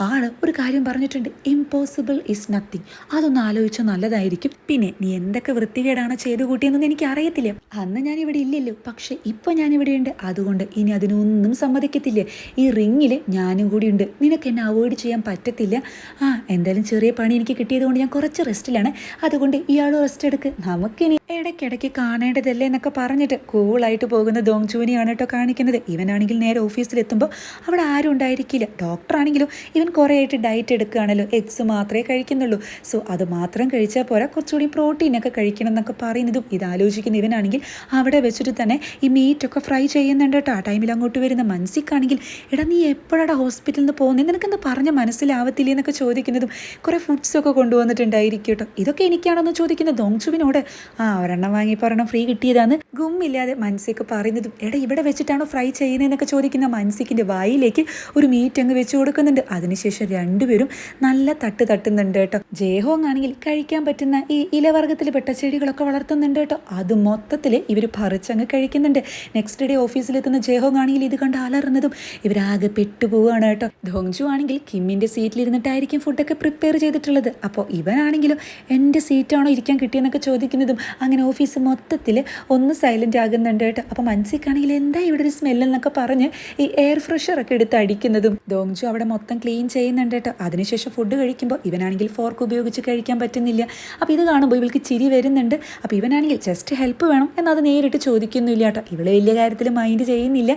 S1: ആൾ ഒരു കാര്യം പറഞ്ഞിട്ടുണ്ട്. ഇമ്പോസിബിൾ ഇസ് നത്തിങ് അതൊന്ന് ആലോചിച്ചാൽ നല്ലതായിരിക്കും. പിന്നെ നീ എന്തൊക്കെ വൃത്തികേടാണോ ചെയ്തു കൂട്ടിയെന്നൊന്നും എനിക്ക് അറിയത്തില്ല അന്ന് ഞാൻ ഇവിടെ ഇല്ലല്ലോ. പക്ഷെ ഇപ്പോൾ ഞാൻ ഇവിടെയുണ്ട് അതുകൊണ്ട് ഇനി അതിനൊന്നും സമ്മതിക്കത്തില്ല. ഈ റിങ്ങിൽ ഞാനും കൂടി ഉണ്ട് നിനക്ക് എന്നെ അവോയ്ഡ് ചെയ്യാൻ പറ്റത്തില്ല. ആ എന്തായാലും ചെറിയ പണി എനിക്ക് കിട്ടിയതുകൊണ്ട് ഞാൻ കുറച്ച് റെസ്റ്റിലാണ്. അതുകൊണ്ട് ഇയാൾ റെസ്റ്റ് എടുക്ക്. നമുക്കിനി ഇടയ്ക്കിടയ്ക്ക് കാണേണ്ടതല്ലേ എന്നൊക്കെ പറഞ്ഞിട്ട് കൂളായിട്ട് പോകുന്ന ദോങ് ചൂനിയാണ് കേട്ടോ കാണിക്കുന്നത്. ഇവനാണെങ്കിൽ നേരെ ഓഫീസിലെത്തുമ്പോൾ അവിടെ ആരും ഉണ്ടായിരിക്കില്ല. ഡോക്ടറാണെങ്കിലും ഇവൻ കുറേ ആയിട്ട് ഡയറ്റ് എടുക്കുകയാണല്ലോ. എഗ്സ് മാത്രമേ കഴിക്കുന്നുള്ളൂ. സോ അത് മാത്രം കഴിച്ചാൽ പോരാ. കുറച്ചുകൂടി പ്രോട്ടീനൊക്കെ കഴിക്കണം എന്നൊക്കെ പറയുന്നതും ഇത് ആലോചിക്കുന്ന ഇവനാണെങ്കിൽ അവിടെ വെച്ചിട്ട് തന്നെ ഈ മീറ്റൊക്കെ ഫ്രൈ ചെയ്യുന്നുണ്ട് കേട്ടോ. ആ ടൈമിൽ അങ്ങോട്ട് വരുന്ന മനസ്സിക്കാണെങ്കിൽ എടാ നീ എപ്പോഴാണ് ഹോസ്പിറ്റലിൽ നിന്ന് പോകുന്നത് നിനക്കെന്ന് പറഞ്ഞ മനസ്സിലാവത്തില്ലേ എന്നൊക്കെ ചോദിക്കുന്നതും കുറേ ഫുഡ്സൊക്കെ കൊണ്ടുവന്നിട്ടുണ്ടായിരിക്കും കേട്ടോ. ഇതൊക്കെ എനിക്കാണെന്ന് ചോദിക്കുന്നത്? ദോങ്ചുവിനോട് ആ ഒരെണ്ണം വാങ്ങി പറയണം ഫ്രീ കിട്ടിയതാണ് ഗുമ്മില്ലാതെ മനസ്സിക്ക് പറയുന്നതും എടാ ഇവിടെ വെച്ചിട്ടാണോ ഫ്രൈ ചെയ്യുന്നതെന്നൊക്കെ ചോദിക്കുന്ന മനസ്സിക്കിന്റെ വായിലേക്ക് ഒരു മീറ്റ് അങ്ങ് വെച്ച് കൊടുക്കുന്നുണ്ട്. അതിനുശേഷം രണ്ടുപേരും നല്ല തട്ട് തട്ടുന്നുണ്ട് കേട്ടോ. ജയഹോങ് ആണെങ്കിൽ കഴിക്കാൻ പറ്റുന്ന ഈ ഇലവർഗത്തിൽ പെട്ട ചെടികളൊക്കെ വളർത്തുന്നുണ്ട് കേട്ടോ. അത് മൊത്തത്തിൽ ഇവർ പറിച്ചങ്ങ് കഴിക്കുന്നുണ്ട്. നെക്സ്റ്റ് ഡേ ഓഫീസിലെത്തുന്ന ജയഹോങ് ആണെങ്കിൽ ഇത് കണ്ട് അലറുന്നതും ഇവരാകെ പെട്ടുപോവാണ് കേട്ടോ. ധോങ്ജു ആണെങ്കിൽ കിമ്മിന്റെ സീറ്റിലിരുന്നിട്ടായിരിക്കും ഫുഡൊക്കെ പ്രിപ്പയർ ചെയ്തിട്ടുള്ളത്. അപ്പോൾ ഇവനാണെങ്കിലും എന്റെ സീറ്റാണോ ഇരിക്കാൻ കിട്ടിയെന്നൊക്കെ ചോദിക്കുന്നതും അങ്ങനെ ഓഫീസ് മൊത്തത്തിൽ ഒന്ന് സൈലന്റ് ആകുന്നുണ്ട് കേട്ടോ. അപ്പോൾ മനസ്സിക്കാണെങ്കിൽ എന്താ ഇവിടെ ഒരു സ്മെല്ലെന്നൊക്കെ പറഞ്ഞ് ഈ എയർ ഫ്രഷറൊക്കെ എടുത്ത് അടിക്കുന്നതും ധോങ്ജു അവിടെ മൊത്തം ക്ലീൻ ചെയ്യുന്നുണ്ട് കേട്ടോ. അതിനുശേഷം ഫുഡ് കഴിക്കുമ്പോൾ ഇവനാണെങ്കിൽ ഫോർക്ക് ഉപയോഗിച്ച് കഴിക്കാൻ പറ്റുന്നില്ല. അപ്പോൾ ഇത് കാണുമ്പോൾ ഇവൾക്ക് ചിരി വരുന്നുണ്ട്. അപ്പോൾ ഇവനാണെങ്കിൽ ജസ്റ്റ് ഹെൽപ്പ് വേണം എന്നത് നേരിട്ട് ചോദിക്കുന്നില്ല കേട്ടോ. ഇവൾ വലിയ കാര്യത്തിൽ മൈൻഡ് ചെയ്യുന്നില്ല.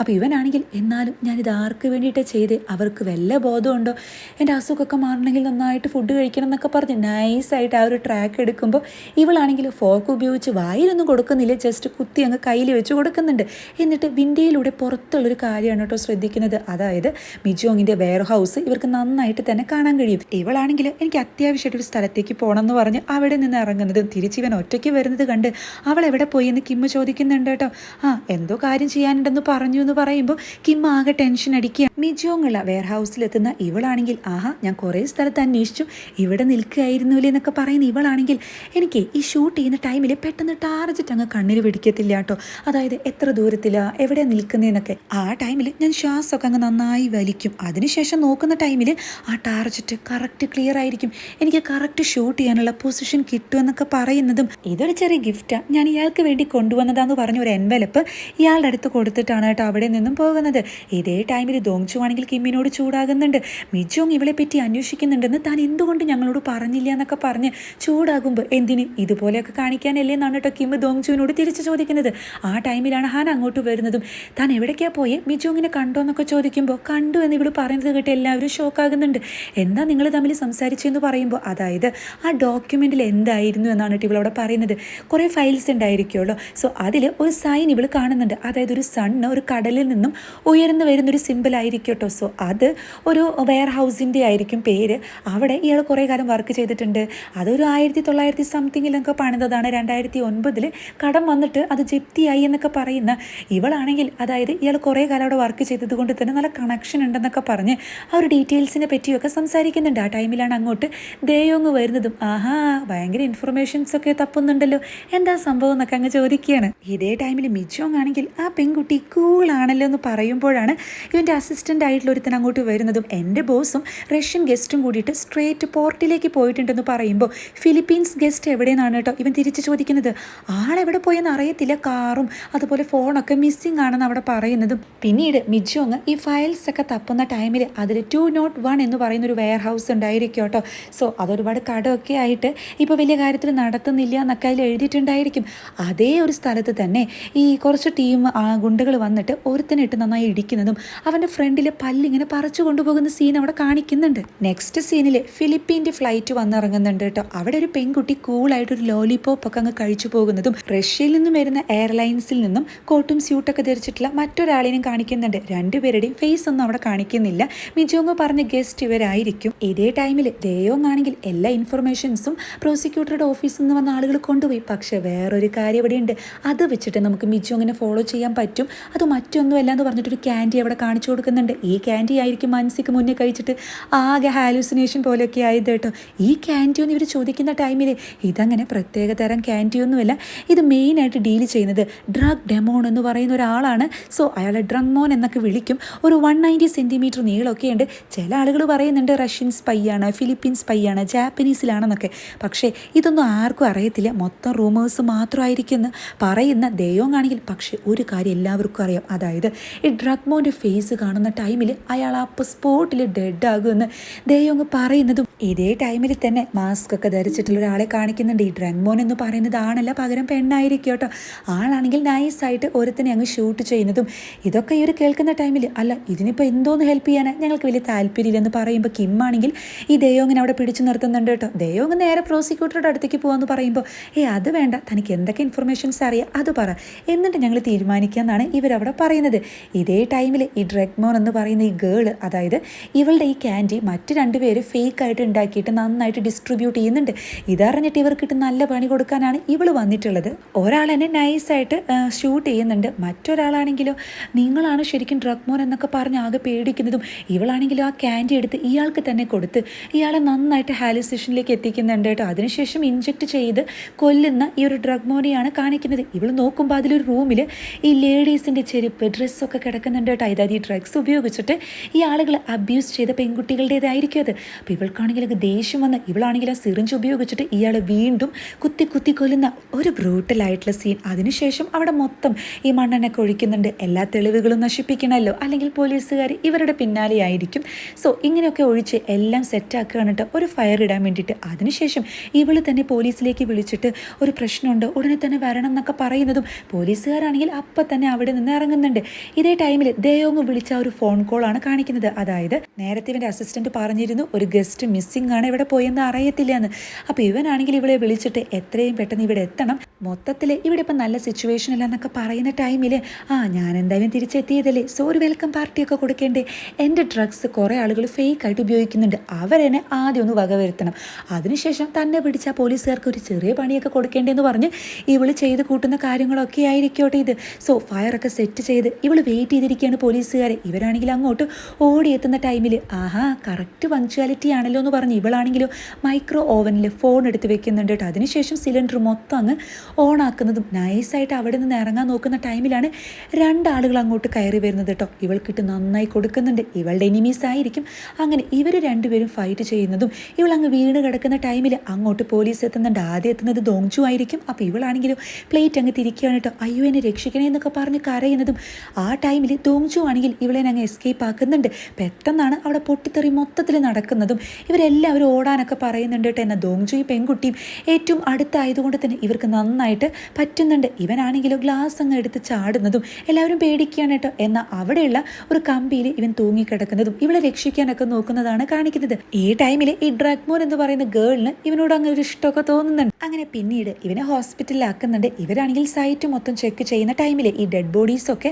S1: അപ്പോൾ ഇവനാണെങ്കിൽ എന്നാലും ഞാനിത് ആർക്ക് വേണ്ടിയിട്ട് ചെയ്ത്? അവർക്ക് വല്ല ബോധമുണ്ടോ എന്റെ അസുഖമൊക്കെ മാറണമെങ്കിൽ നന്നായിട്ട് ഫുഡ് കഴിക്കണം എന്നൊക്കെ പറഞ്ഞ് നൈസായിട്ട് ആ ഒരു ട്രാക്ക് എടുക്കുമ്പോൾ ഇവളാണെങ്കിൽ ഫോക്ക് ഉപയോഗിച്ച് വായിലൊന്നും കൊടുക്കുന്നില്ല. ജസ്റ്റ് കുത്തി അങ്ങ് കയ്യിൽ വെച്ച് കൊടുക്കുന്നുണ്ട്. എന്നിട്ട് വിൻഡയിലൂടെ പുറത്തുള്ളൊരു കാര്യമാണ് കേട്ടോ ശ്രദ്ധിക്കുന്നത്. അതായത് മിജോങ്ങിന്റെ വെയർ ഹൗസ് ഇവർക്ക് നന്നായിട്ട് തന്നെ കാണാൻ കഴിയും. ഇവളാണെങ്കിൽ എനിക്ക് അത്യാവശ്യമായിട്ട് ഒരു സ്ഥലത്തേക്ക് പോകണം എന്ന് പറഞ്ഞ് അവിടെ നിന്ന് ഇറങ്ങുന്നത് തിരിച്ചിവൻ ഒറ്റയ്ക്ക് വരുന്നത് കണ്ട് അവൾ എവിടെ പോയി എന്ന് കിമ്മ് ചോദിക്കുന്നുണ്ട് കേട്ടോ. ആ എന്തോ കാര്യം ചെയ്യാനുണ്ടെന്ന് പറഞ്ഞു എന്ന് പറയുമ്പോൾ കിം ആകെ ടെൻഷൻ അടിക്കുക മിജോങ്ങുള്ള വെയർ ഹൗസിലെത്തുന്ന ഇവളാണെങ്കിൽ ആഹാ ഞാൻ കുറേ സ്ഥലത്ത് അന്വേഷിച്ചു. ഇവിടെ നിൽക്കുകയായിരുന്നില്ലേ എന്നൊക്കെ പറയുന്ന ഇവളാണെങ്കിൽ എനിക്ക് ഈ ഷൂട്ട് ചെയ്യുന്ന ടൈമിൽ പെട്ടെന്ന് ടാർജറ്റ് അങ്ങ് കണ്ണിൽ പിടിക്കത്തില്ല കേട്ടോ. അതായത് എത്ര ദൂരത്തിലാ എവിടെ നിൽക്കുന്നതെന്നൊക്കെ ആ ടൈമിൽ ഞാൻ ശ്വാസമൊക്കെ അങ്ങ് നന്നായി വലിക്കും. അതിനുശേഷം നോക്കുന്ന ടൈമിൽ ആ ടാർജറ്റ് കറക്റ്റ് ക്ലിയർ ആയിരിക്കും. എനിക്ക് കറക്റ്റ് ഷൂട്ട് ചെയ്യാനുള്ള പൊസിഷൻ കിട്ടുമെന്നൊക്കെ പറയുന്നതും ഇതൊരു ചെറിയ ഗിഫ്റ്റാണ് ഞാൻ ഇയാൾക്ക് വേണ്ടി കൊണ്ടുവന്നതാന്ന് പറഞ്ഞ ഒരു എൻവലപ്പ് ഇയാളുടെ അടുത്ത് കൊടുത്തിട്ടാണ് കേട്ടോ അവിടെ നിന്നും പോകുന്നത്. ഇതേ ടൈമിൽ ദോങ്ചു ആണെങ്കിൽ കിമ്മിനോട് ചൂടാകുന്നുണ്ട്. മിജോങ് ഇവളെ പറ്റി അന്വേഷിക്കുന്നുണ്ടെന്ന് താൻ എന്തുകൊണ്ട് ഞങ്ങളോട് പറഞ്ഞില്ല എന്നൊക്കെ പറഞ്ഞ് ചൂടാകുമ്പോൾ എന്തിന് ഇതുപോലെയൊക്കെ കാണിക്കാനല്ലേ എന്നാണ് കേട്ടോ കിം ദോങ്ചുവിനോട് തിരിച്ചു ചോദിക്കുന്നത്. ആ ടൈമിലാണ് ഹാൻ അങ്ങോട്ട് വരുന്നതും. താൻ എവിടേക്കാ പോയി? മിജോങ്ങിനെ കണ്ടോ എന്നൊക്കെ ചോദിക്കുമ്പോൾ കണ്ടു എന്ന് ഇവൾ പറയുന്നത് കേട്ട് എല്ലാവരും ഷോക്കാകുന്നുണ്ട് എന്താ നിങ്ങൾ തമ്മിൽ സംസാരിച്ചെന്ന് പറയുമ്പോൾ അതായത് ആ ഡോക്യുമെന്റിൽ എന്തായിരുന്നു എന്നാണ് കേട്ടോ ഇവളവിടെ പറയുന്നത്. കുറേ ഫയൽസ് ഉണ്ടായിരിക്കുമല്ലോ സോ അതിൽ ഒരു സൈൻ ഇവൾ കാണുന്നുണ്ട്. അതായത് ഒരു സണ്ണ് ഒരു കടലിൽ നിന്നും ഉയർന്നു വരുന്നൊരു സിമ്പിൾ ആയിരിക്കും കേട്ടോ സോ അത് ഒരു വെയർ ഹൗസിന്റെ ആയിരിക്കും പേര്. അവിടെ ഇയാൾ കുറേ കാലം വർക്ക് ചെയ്തിട്ടുണ്ട്. അതൊരു ആയിരത്തി തൊള്ളായിരത്തി സംതിങ്ങിലൊക്കെ പണിതതാണ്. രണ്ടായിരത്തി ഒൻപതിൽ കടം വന്നിട്ട് അത് ജപ്തിയായി എന്നൊക്കെ പറയുന്ന ഇവളാണെങ്കിൽ അതായത് ഇയാൾ കുറേ കാലം അവിടെ വർക്ക് ചെയ്തത് കൊണ്ട് തന്നെ നല്ല കണക്ഷൻ ഉണ്ടെന്നൊക്കെ പറഞ്ഞ് ആ ഒരു ഡീറ്റെയിൽസിനെ പറ്റിയൊക്കെ സംസാരിക്കുന്നുണ്ട്. ആ ടൈമിലാണ് അങ്ങോട്ട് ദേയോങ് വരുന്നതും. ആഹാ ഭയങ്കര ഇൻഫർമേഷൻസ് ഒക്കെ തപ്പുന്നുണ്ടല്ലോ. എന്താ സംഭവം എന്നൊക്കെ അങ്ങ് ചോദിക്കുകയാണ്. ഇതേ ടൈമിൽ മിജോങ് ആണെങ്കിൽ ആ പെൺകുട്ടി കൂളാണല്ലോ എന്ന് പറയുമ്പോഴാണ് ഇവന്റെ അസിസ്റ്റന്റ് ആയിട്ടുള്ള ഒരുത്തൻ അങ്ങോട്ട് വരുന്നതും എന്റെ ബോസും റഷ്യൻ ഗസ്റ്റും കൂടിയിട്ട് സ്ട്രേറ്റ് പോർട്ടിലേക്ക് പോയിട്ടുണ്ടെന്ന് പറയുമ്പോൾ ഫിലിപ്പീൻസ് ഗസ്റ്റ് എവിടെയെന്നാണ് കേട്ടോ ഇവൻ തിരിച്ച് ചോദിക്കുന്നത്? ആളെവിടെ പോയെന്ന് അറിയത്തില്ല കാറും അതുപോലെ ഫോണൊക്കെ മിസ്സിംഗ് ആണെന്ന് അവിടെ പറയുന്നതും. പിന്നീട് മിജോങ് ഈ ഫയൽസ് ഒക്കെ തപ്പുന്ന ടൈമിൽ അതിൽ ടു നോട്ട് വൺ എന്ന് പറയുന്ന ഒരു വെയർ ഹൗസ് ഉണ്ടായിരിക്കും കേട്ടോ. സോ അതൊരുപാട് കടമൊക്കെ ആയിട്ട് ഇപ്പോൾ വലിയ കാര്യത്തിൽ നടത്തുന്നില്ല എന്നൊക്കെ അതിൽ എഴുതിയിട്ടുണ്ടായിരിക്കും. അതേ ഒരു സ്ഥലത്ത് തന്നെ ഈ കുറച്ച് ടീം ഗുണ്ടകൾ വന്നിട്ട് ഒരുത്തനിട്ട് നന്നായി ഇടിക്കുന്നതും അവന്റെ ഫ്രണ്ടിൽ പല്ലിങ്ങനെ പറിച്ചു കൊണ്ടുപോകുന്ന സീൻ അവിടെ കാണിക്കുന്നുണ്ട്. നെക്സ്റ്റ് സീനിൽ ഫിലിപ്പീന്റെ ഫ്ലൈറ്റ് വന്നിറങ്ങുന്നുണ്ട് കേട്ടോ. അവിടെ ഒരു പെൺകുട്ടി കൂളായിട്ട് ഒരു ലോലിപോപ്പ് ഒക്കെ അങ്ങ് കഴിച്ചു പോകുന്നതും റഷ്യയിൽ നിന്നും വരുന്ന എയർലൈൻസിൽ നിന്നും കോട്ടും സ്യൂട്ടൊക്കെ ധരിച്ചിട്ടുള്ള മറ്റൊരാളിനെയും കാണിക്കുന്നുണ്ട്. രണ്ടുപേരുടെയും ഫേസ് ഒന്നും അവിടെ കാണിക്കുന്നില്ല. മിജോങ് പറഞ്ഞ ഗസ്റ്റ് ഇവരായിരിക്കും. ഇതേ ടൈമിൽ ദേയോങ് ആണെങ്കിൽ എല്ലാ ഇൻഫർമേഷൻസും പ്രോസിക്യൂട്ടറുടെ ഓഫീസിൽ നിന്ന് വന്ന ആളുകൾ കൊണ്ടുപോയി. പക്ഷേ വേറൊരു കാര്യം ഇവിടെയുണ്ട്. അത് വെച്ചിട്ട് നമുക്ക് മിജോങ്ങിനെ ഫോളോ ചെയ്യാൻ പറ്റും. അത് മറ്റൊന്നുമല്ല എന്ന് പറഞ്ഞിട്ടൊരു ക്യാൻഡി അവിടെ കാണിച്ചു കൊടുക്കുന്നുണ്ട്. ഈ ക്യാൻഡി ആയിരിക്കും മനസ്സിക്ക് മുന്നേ കഴിച്ചിട്ട് ആകെ ഹാലൂസിനേഷൻ പോലെയൊക്കെ ആയത് കേട്ടോ. ഈ ക്യാൻഡി ഒന്ന് ഇവർ ചോദിക്കുന്ന ടൈമിൽ ഇതങ്ങനെ പ്രത്യേക തരം ക്യാൻഡി ഒന്നുമല്ല. ഇത് മെയിനായിട്ട് ഡീൽ ചെയ്യുന്നത് ഡ്രഗ് ഡെമോൺ എന്ന് പറയുന്ന ഒരാളാണ്. സോ അയാളെ ഡ്രഗ് മോൻ എന്നൊക്കെ വിളിക്കും. ഒരു വൺ നയന്റി സെന്റിമീറ്റർ നീളമൊക്കെ ഉണ്ട്. ചില ആളുകൾ പറയുന്നുണ്ട് റഷ്യൻ സ്പൈ ആണ് ഫിലിപ്പീൻ സ്പൈ ആണ് ജാപ്പനീസിലാണെന്നൊക്കെ. പക്ഷേ ഇതൊന്നും ആർക്കും അറിയത്തില്ല. മൊത്തം റൂമേഴ്സ് മാത്രമായിരിക്കുന്നു. പറയുന്ന ദയോങ് ആണെങ്കിൽ പക്ഷേ ഒരു കാര്യം എല്ലാവർക്കും അറിയാം. അതായത് ഈ ഡ്രഗ് മോന്റെ ഫേസ് കാണുന്ന ടൈമിൽ അയാൾ അപ്പോൾ സ്പോട്ടിൽ ഡെഡ് ആകുമെന്ന് ദയോങ് പറയുന്നതും ഇതേ ടൈമിൽ തന്നെ മാസ്ക് ഒക്കെ ധരിച്ചിട്ടുള്ള ഒരാളെ കാണിക്കുന്നുണ്ട്. ഈ ഡ്രഗ്മോൻ എന്ന് പറയുന്നത് ആണല്ല പകരം പെണ്ണായിരിക്കും കേട്ടോ. ആളാണെങ്കിൽ നൈസായിട്ട് ഒരുത്തിനെ അങ്ങ് ഷൂട്ട് ചെയ്യുന്നതും ഇതൊക്കെ ഒരു കേൾക്കുന്ന ടൈമിൽ അല്ല ഇതിനിപ്പോൾ എന്തോന്ന് ഹെൽപ്പ് ചെയ്യാനാണ് ഞങ്ങൾക്ക് വലിയ താല്പര്യമില്ലെന്ന് പറയുമ്പോൾ കിം ആണെങ്കിൽ ഈ ദയോങ്ങിനെ അവിടെ പിടിച്ചു നിർത്തുന്നുണ്ട് കേട്ടോ. ദയോങ് നേരെ പ്രോസിക്യൂട്ടറുടെ അടുത്തേക്ക് പോകാമെന്ന് പറയുമ്പോൾ ഏ അത് വേണ്ട തനിക്ക് എന്തൊക്കെ ഇൻഫർമേഷൻസ് അറിയാം? അത് പറ. എന്നിട്ട് ഞങ്ങൾ തീരുമാനിക്കാമെന്നാണ് ഇവരവിടെ പറയുന്നത്. ഇതേ ടൈമിൽ ഈ ഡ്രഗ്മോൻ എന്ന് പറയുന്ന ഈ ഗേൾ അതായത് ഇവളുടെ ഈ ക്യാൻഡി മറ്റു രണ്ടുപേര് ഫേക്ക് ആയിട്ട് ഉണ്ടാക്കിയിട്ട് നന്നായിട്ട് ഡിസ്ട്രിബ്യൂട്ട് ചെയ്യുന്നുണ്ട്. ഇതറിഞ്ഞിട്ട് ഇവർക്കിട്ട് നല്ല പണി കൊടുക്കാനാണ് ഇവൾ വന്നിട്ടുള്ളത്. ഒരാൾ എന്നെ നൈസായിട്ട് ഷൂട്ട് ചെയ്യുന്നുണ്ട്. മറ്റൊരാളാണെങ്കിലോ നിങ്ങളാണ് ശരിക്കും ഡ്രഗ് മോൺ എന്നൊക്കെ പറഞ്ഞ് ആകെ പേടിക്കുന്നതും ഇവളാണെങ്കിലോ ആ ക്യാൻഡി എടുത്ത് ഇയാൾക്ക് തന്നെ കൊടുത്ത് ഇയാളെ നന്നായിട്ട് ഹാലിസേഷനിലേക്ക് എത്തിക്കുന്നുണ്ട് കേട്ടോ. അതിനുശേഷം ഇഞ്ചെക്ട് ചെയ്ത് കൊല്ലുന്ന ഈ ഒരു ഡ്രഗ് മോണിയാണ് കാണിക്കുന്നത്. ഇവൾ നോക്കുമ്പോൾ അതിലൊരു റൂമിൽ ഈ ലേഡീസിന്റെ ചെരുപ്പ് ഡ്രസ്സൊക്കെ കിടക്കുന്നുണ്ട് കേട്ടോ. അതായത് ഈ ഡ്രഗ്സ് ഉപയോഗിച്ചിട്ട് ഈ ആളുകൾ അബ്യൂസ് ചെയ്ത പെൺകുട്ടികളുടേതായിരിക്കും അത്. അപ്പോൾ ഇവൾക്കാണെങ്കിൽ അത് ദേഷ്യം വന്ന് ഇവളാണെങ്കിൽ ആ സിറിഞ്ച് ഉപയോഗിച്ചിട്ട് ഇയാളെ വീണ്ടും കുത്തി കുത്തി കൊല്ലുന്ന ഒരു ബ്രൂട്ടലായിട്ടുള്ള സീൻ അതിനുശേഷം അവിടെ മൊത്തം ഈ മണ്ണെണ്ണൊക്കെ ഒഴിക്കുന്നുണ്ട് എല്ലാ തെളിവുകളും നശിപ്പിക്കണമല്ലോ. അല്ലെങ്കിൽ പോലീസുകാർ ഇവരുടെ പിന്നാലെ ആയിരിക്കും സോ ഇങ്ങനെയൊക്കെ ഒഴിച്ച് എല്ലാം സെറ്റാക്കുകയാണ് ഒരു ഫയർ ഇടാൻ വേണ്ടിയിട്ട്. അതിനുശേഷം ഇവൾ തന്നെ പോലീസിലേക്ക് വിളിച്ചിട്ട് ഒരു പ്രശ്നമുണ്ട്. ഉടനെ തന്നെ വരണം എന്നൊക്കെ പറയുന്നതും പോലീസുകാരാണെങ്കിൽ അപ്പം തന്നെ അവിടെ നിന്ന് ഇറങ്ങുന്നുണ്ട്. ഇതേ ടൈമിൽ ദയോങ് വിളിച്ച ഒരു ഫോൺ കോളാണ് കാണിക്കുന്നത്. അതായത് നേരത്തെ ഇവന്റെ അസിസ്റ്റന്റ് പറഞ്ഞിരുന്നു ഒരു ഗസ്റ്റ് മിസ്സിംഗ് ആണ് ഇവിടെ പോയെന്ന് അറിയത്തില്ല എന്ന് അപ്പോൾ ഇവനാണെങ്കിൽ ഇവളെ വിളിച്ചിട്ട് എത്രയും പെട്ടെന്ന് ഇവിടെ എത്തണം. മൊത്തത്തിൽ ഇവിടെ ഇപ്പം നല്ല സിറ്റുവേഷൻ അല്ല എന്നൊക്കെ പറയുന്ന ടൈമിൽ ആ ഞാൻ എന്തായാലും തിരിച്ചെത്തിയതല്ലേ? സോ ഒരു വെൽക്കം പാർട്ടിയൊക്കെ കൊടുക്കേണ്ടേ? എന്റെ ഡ്രഗ്സ് കുറേ ആളുകൾ ഫേക്ക് ആയിട്ട് ഉപയോഗിക്കുന്നുണ്ട്. അവരെന്നെ ആദ്യം ഒന്ന് വകവരുത്തണം അതിനുശേഷം തന്നെ പിടിച്ച പോലീസുകാർക്ക് ഒരു ചെറിയ പണിയൊക്കെ കൊടുക്കേണ്ടതെന്ന് പറഞ്ഞ് ഇവൾ ചെയ്ത് കൂട്ടുന്ന കാര്യങ്ങളൊക്കെ ആയിരിക്കോട്ടെ ഇത്. സോ ഫയറൊക്കെ സെറ്റ് ചെയ്ത് ഇവൾ വെയിറ്റ് ചെയ്തിരിക്കുകയാണ് പോലീസുകാരെ. ഇവരാണെങ്കിൽ അങ്ങോട്ട് ഓടിയെത്തുന്ന ടൈമിൽ ആഹാ കറക്റ്റ് പങ്ക്ച്വാലിറ്റി ആണല്ലോ എന്ന് പറഞ്ഞ് ഇവളാണെങ്കിലോ മൈക്രോ ഓവനിൽ ഫോൺ എടുത്ത് വെക്കുന്നുണ്ട് കേട്ടോ. അതിനുശേഷം സിലിണ്ടർ മൊത്തം അങ്ങ് ഓൺ ആക്കുന്നതും നൈസായിട്ട് അവിടെ നിന്ന് ഇറങ്ങാൻ നോക്കുന്ന ടൈമിലാണ് രണ്ടാളുകൾ അങ്ങോട്ട് കയറി വരുന്നത് കേട്ടോ. ഇവൾക്കിട്ട് നന്നായി കൊടുക്കുന്നുണ്ട്. ഇവളുടെ എനിമീസ് ആയിരിക്കും. അങ്ങനെ ഇവർ രണ്ടുപേരും ഫൈറ്റ് ചെയ്യുന്നതും ഇവൾ അങ്ങ് വീണ് കിടക്കുന്ന ടൈമിൽ അങ്ങോട്ട് പോലീസ് എത്തുന്നുണ്ട്. ആദ്യം എത്തുന്നത് ദോങ്ചു ആയിരിക്കും. അപ്പോൾ ഇവളാണെങ്കിലും പ്ലേറ്റ് അങ്ങ് തിരിക്കുകയാണ് കേട്ടോ. അയ്യോ എന്നെ രക്ഷിക്കണേ എന്നൊക്കെ പറഞ്ഞ് കരയുന്നതും ആ ടൈമിൽ ദോങ്ചു ആണെങ്കിൽ ഇവളെ അങ്ങ് എസ്കേപ്പ് ആക്കുന്നുണ്ട്. പെട്ടെന്നാണ് അവിടെ പൊട്ടിത്തെറി മൊത്തത്തിൽ നടക്കുന്നതും ഇവരെല്ലാവരും ഓടാനൊക്കെ പറയുന്നുണ്ട് കേട്ടോ. എന്നാൽ ഈ പെൺകുട്ടിയും ഏറ്റവും അടുത്തായതുകൊണ്ട് തന്നെ ഇവർക്ക് നന്നായിട്ട് പറ്റുന്നുണ്ട്. ഇവനാണെങ്കിലോ ഗ്ലാസ് അങ്ങ് എടുത്ത് ചാടുന്നതും എല്ലാവരും പേടിക്കുകയാണ് കേട്ടോ. എന്നാൽ അവിടെയുള്ള ഒരു കമ്പിയിൽ ഇവൻ തൂങ്ങിക്കിടക്കുന്നതും ഇവളെ രക്ഷിക്കാനൊക്കെ നോക്കുന്നതാണ് കാണിക്കുന്നത്. ഈ ടൈമിൽ ഈ ഡ്രഗ്മോൻ എന്ന് പറയുന്ന ഗേളിന് ഇവനോട് അങ്ങനെ ഒരു ഇഷ്ടമൊക്കെ തോന്നുന്നുണ്ട്. അങ്ങനെ പിന്നീട് ഇവനെ ഹോസ്പിറ്റലിലാക്കുന്നുണ്ട് ഇവരാണെങ്കിൽ സൈറ്റ് മൊത്തം മൊത്തം ചെക്ക് ചെയ്യുന്ന ടൈമിൽ ഈ ഡെഡ് ബോഡീസൊക്കെ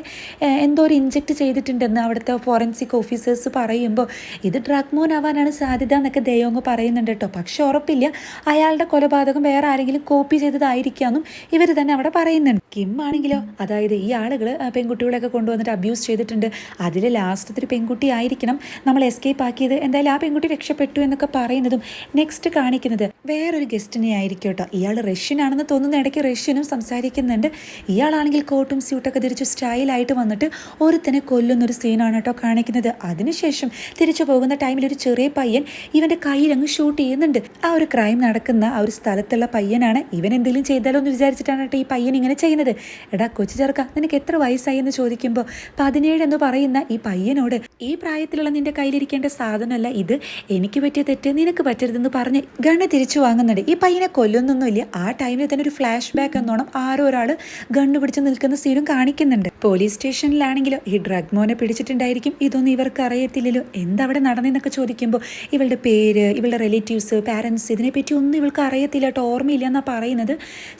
S1: എന്തോ ഒരു ഇഞ്ചെക്ട് ചെയ്തിട്ടുണ്ടെന്ന് അവിടുത്തെ ഫോറൻസിക് ഓഫീസേഴ്സ് പറയുമ്പോൾ ഇത് ഡ്രഗ് മോൻ ആവാനാണ് സാധ്യത എന്നൊക്കെ ദയോങ് പറയുന്നുണ്ട് കേട്ടോ. പക്ഷെ ഉറപ്പില്ല അയാളുടെ കൊലപാതകം വേറെ ആരെങ്കിലും കോപ്പി ചെയ്തതായിരിക്കാമെന്നും ഇവർ തന്നെ അവിടെ പറയുന്നുണ്ട്. കിം ആണെങ്കിലോ അതായത് ഈ ആളുകൾ പെൺകുട്ടികളെയൊക്കെ കൊണ്ടുവന്നിട്ട് അബ്യൂസ് ചെയ്തിട്ടുണ്ട്. അതിൽ ലാസ്റ്റത്തെ ഒരു പെൺകുട്ടി ആയിരിക്കണം നമ്മൾ എസ്കേപ്പ് ആക്കിയത്. എന്തായാലും ആ പെൺകുട്ടി രക്ഷപ്പെട്ടു എന്നൊക്കെ പറയുന്നതും നെക്സ്റ്റ് കാണിക്കുന്നത് വേറൊരു ഗസ്റ്റിനെ ആയിരിക്കും കേട്ടോ. ഇയാൾ റഷ്യൻ ആണെന്ന് തോന്നുന്ന ഇടയ്ക്ക് റഷ്യനും സംസാരിക്കുന്നുണ്ട്. ഇയാളാണെങ്കിൽ കോട്ടും സ്യൂട്ടൊക്കെ തിരിച്ച് സ്റ്റൈലായിട്ട് വന്നിട്ട് ഒരുത്തനെ കൊല്ലുന്നൊരു സീനാണ് കേട്ടോ കാണിക്കുന്നത്. അതിനുശേഷം തിരിച്ചു പോകുന്ന ടൈമിൽ ഒരു ചെറിയ പയ്യൻ ഇവന്റെ കയ്യിലങ്ങ് ഷൂട്ട് ചെയ്യുന്നുണ്ട്. ആ ഒരു ക്രൈം നടക്കുന്ന ആ ഒരു സ്ഥലത്തുള്ള പയ്യനാണ് ഇവൻ എന്തെങ്കിലും ചെയ്താലോ എന്ന് വിചാരിച്ചിട്ടാണ് കേട്ടോ ഈ പയ്യൻ ഇങ്ങനെ ചെയ്യുന്നത്. എടാ കൊച്ചു ചെറുക്ക നിനക്ക് എത്ര വയസ്സായി എന്ന് ചോദിക്കുമ്പോൾ പതിനേഴ് എന്ന് പറയുന്ന ഈ പയ്യനോട് ഈ പ്രായത്തിലുള്ള നിന്റെ കയ്യിലിരിക്കേണ്ട സാധനമല്ല ഇത്. എനിക്ക് പറ്റിയ തെറ്റ് നിനക്ക് പറ്റരുതെന്ന് പറഞ്ഞ് ഗണ്ണ് തിരിച്ചു വാങ്ങുന്നുണ്ട്. ഈ പയ്യനെ കൊല്ലുന്നൊന്നുമില്ല. ആ ടൈമിൽ തന്നെ ഒരു ഫ്ലാഷ് ബാക്ക് എന്നോണം ആരോ ഒരാൾ ഗണ്ണ് പിടിച്ച് നിൽക്കുന്ന സീനും കാണിക്കുന്നുണ്ട്. പോലീസ് സ്റ്റേഷനിലാണെങ്കിലോ ഈ ഡ്രഗ് മോനെ പിടിച്ചിട്ടുണ്ടായിരിക്കും. ഇതൊന്നും ഇവർക്ക് അറിയത്തില്ലല്ലോ. എന്തവിടെ നടന്നെന്നൊക്കെ ചോദിക്കുമ്പോൾ ഇവളുടെ പേര് ഇവളുടെ റിലേറ്റീവ്സ് പാരൻസ് ഇതിനെപ്പറ്റി ഒന്നും ഇവൾക്ക് അറിയത്തില്ല കേട്ടോ. ഓർമ്മയില്ല എന്നാണ് പറയുന്നത്.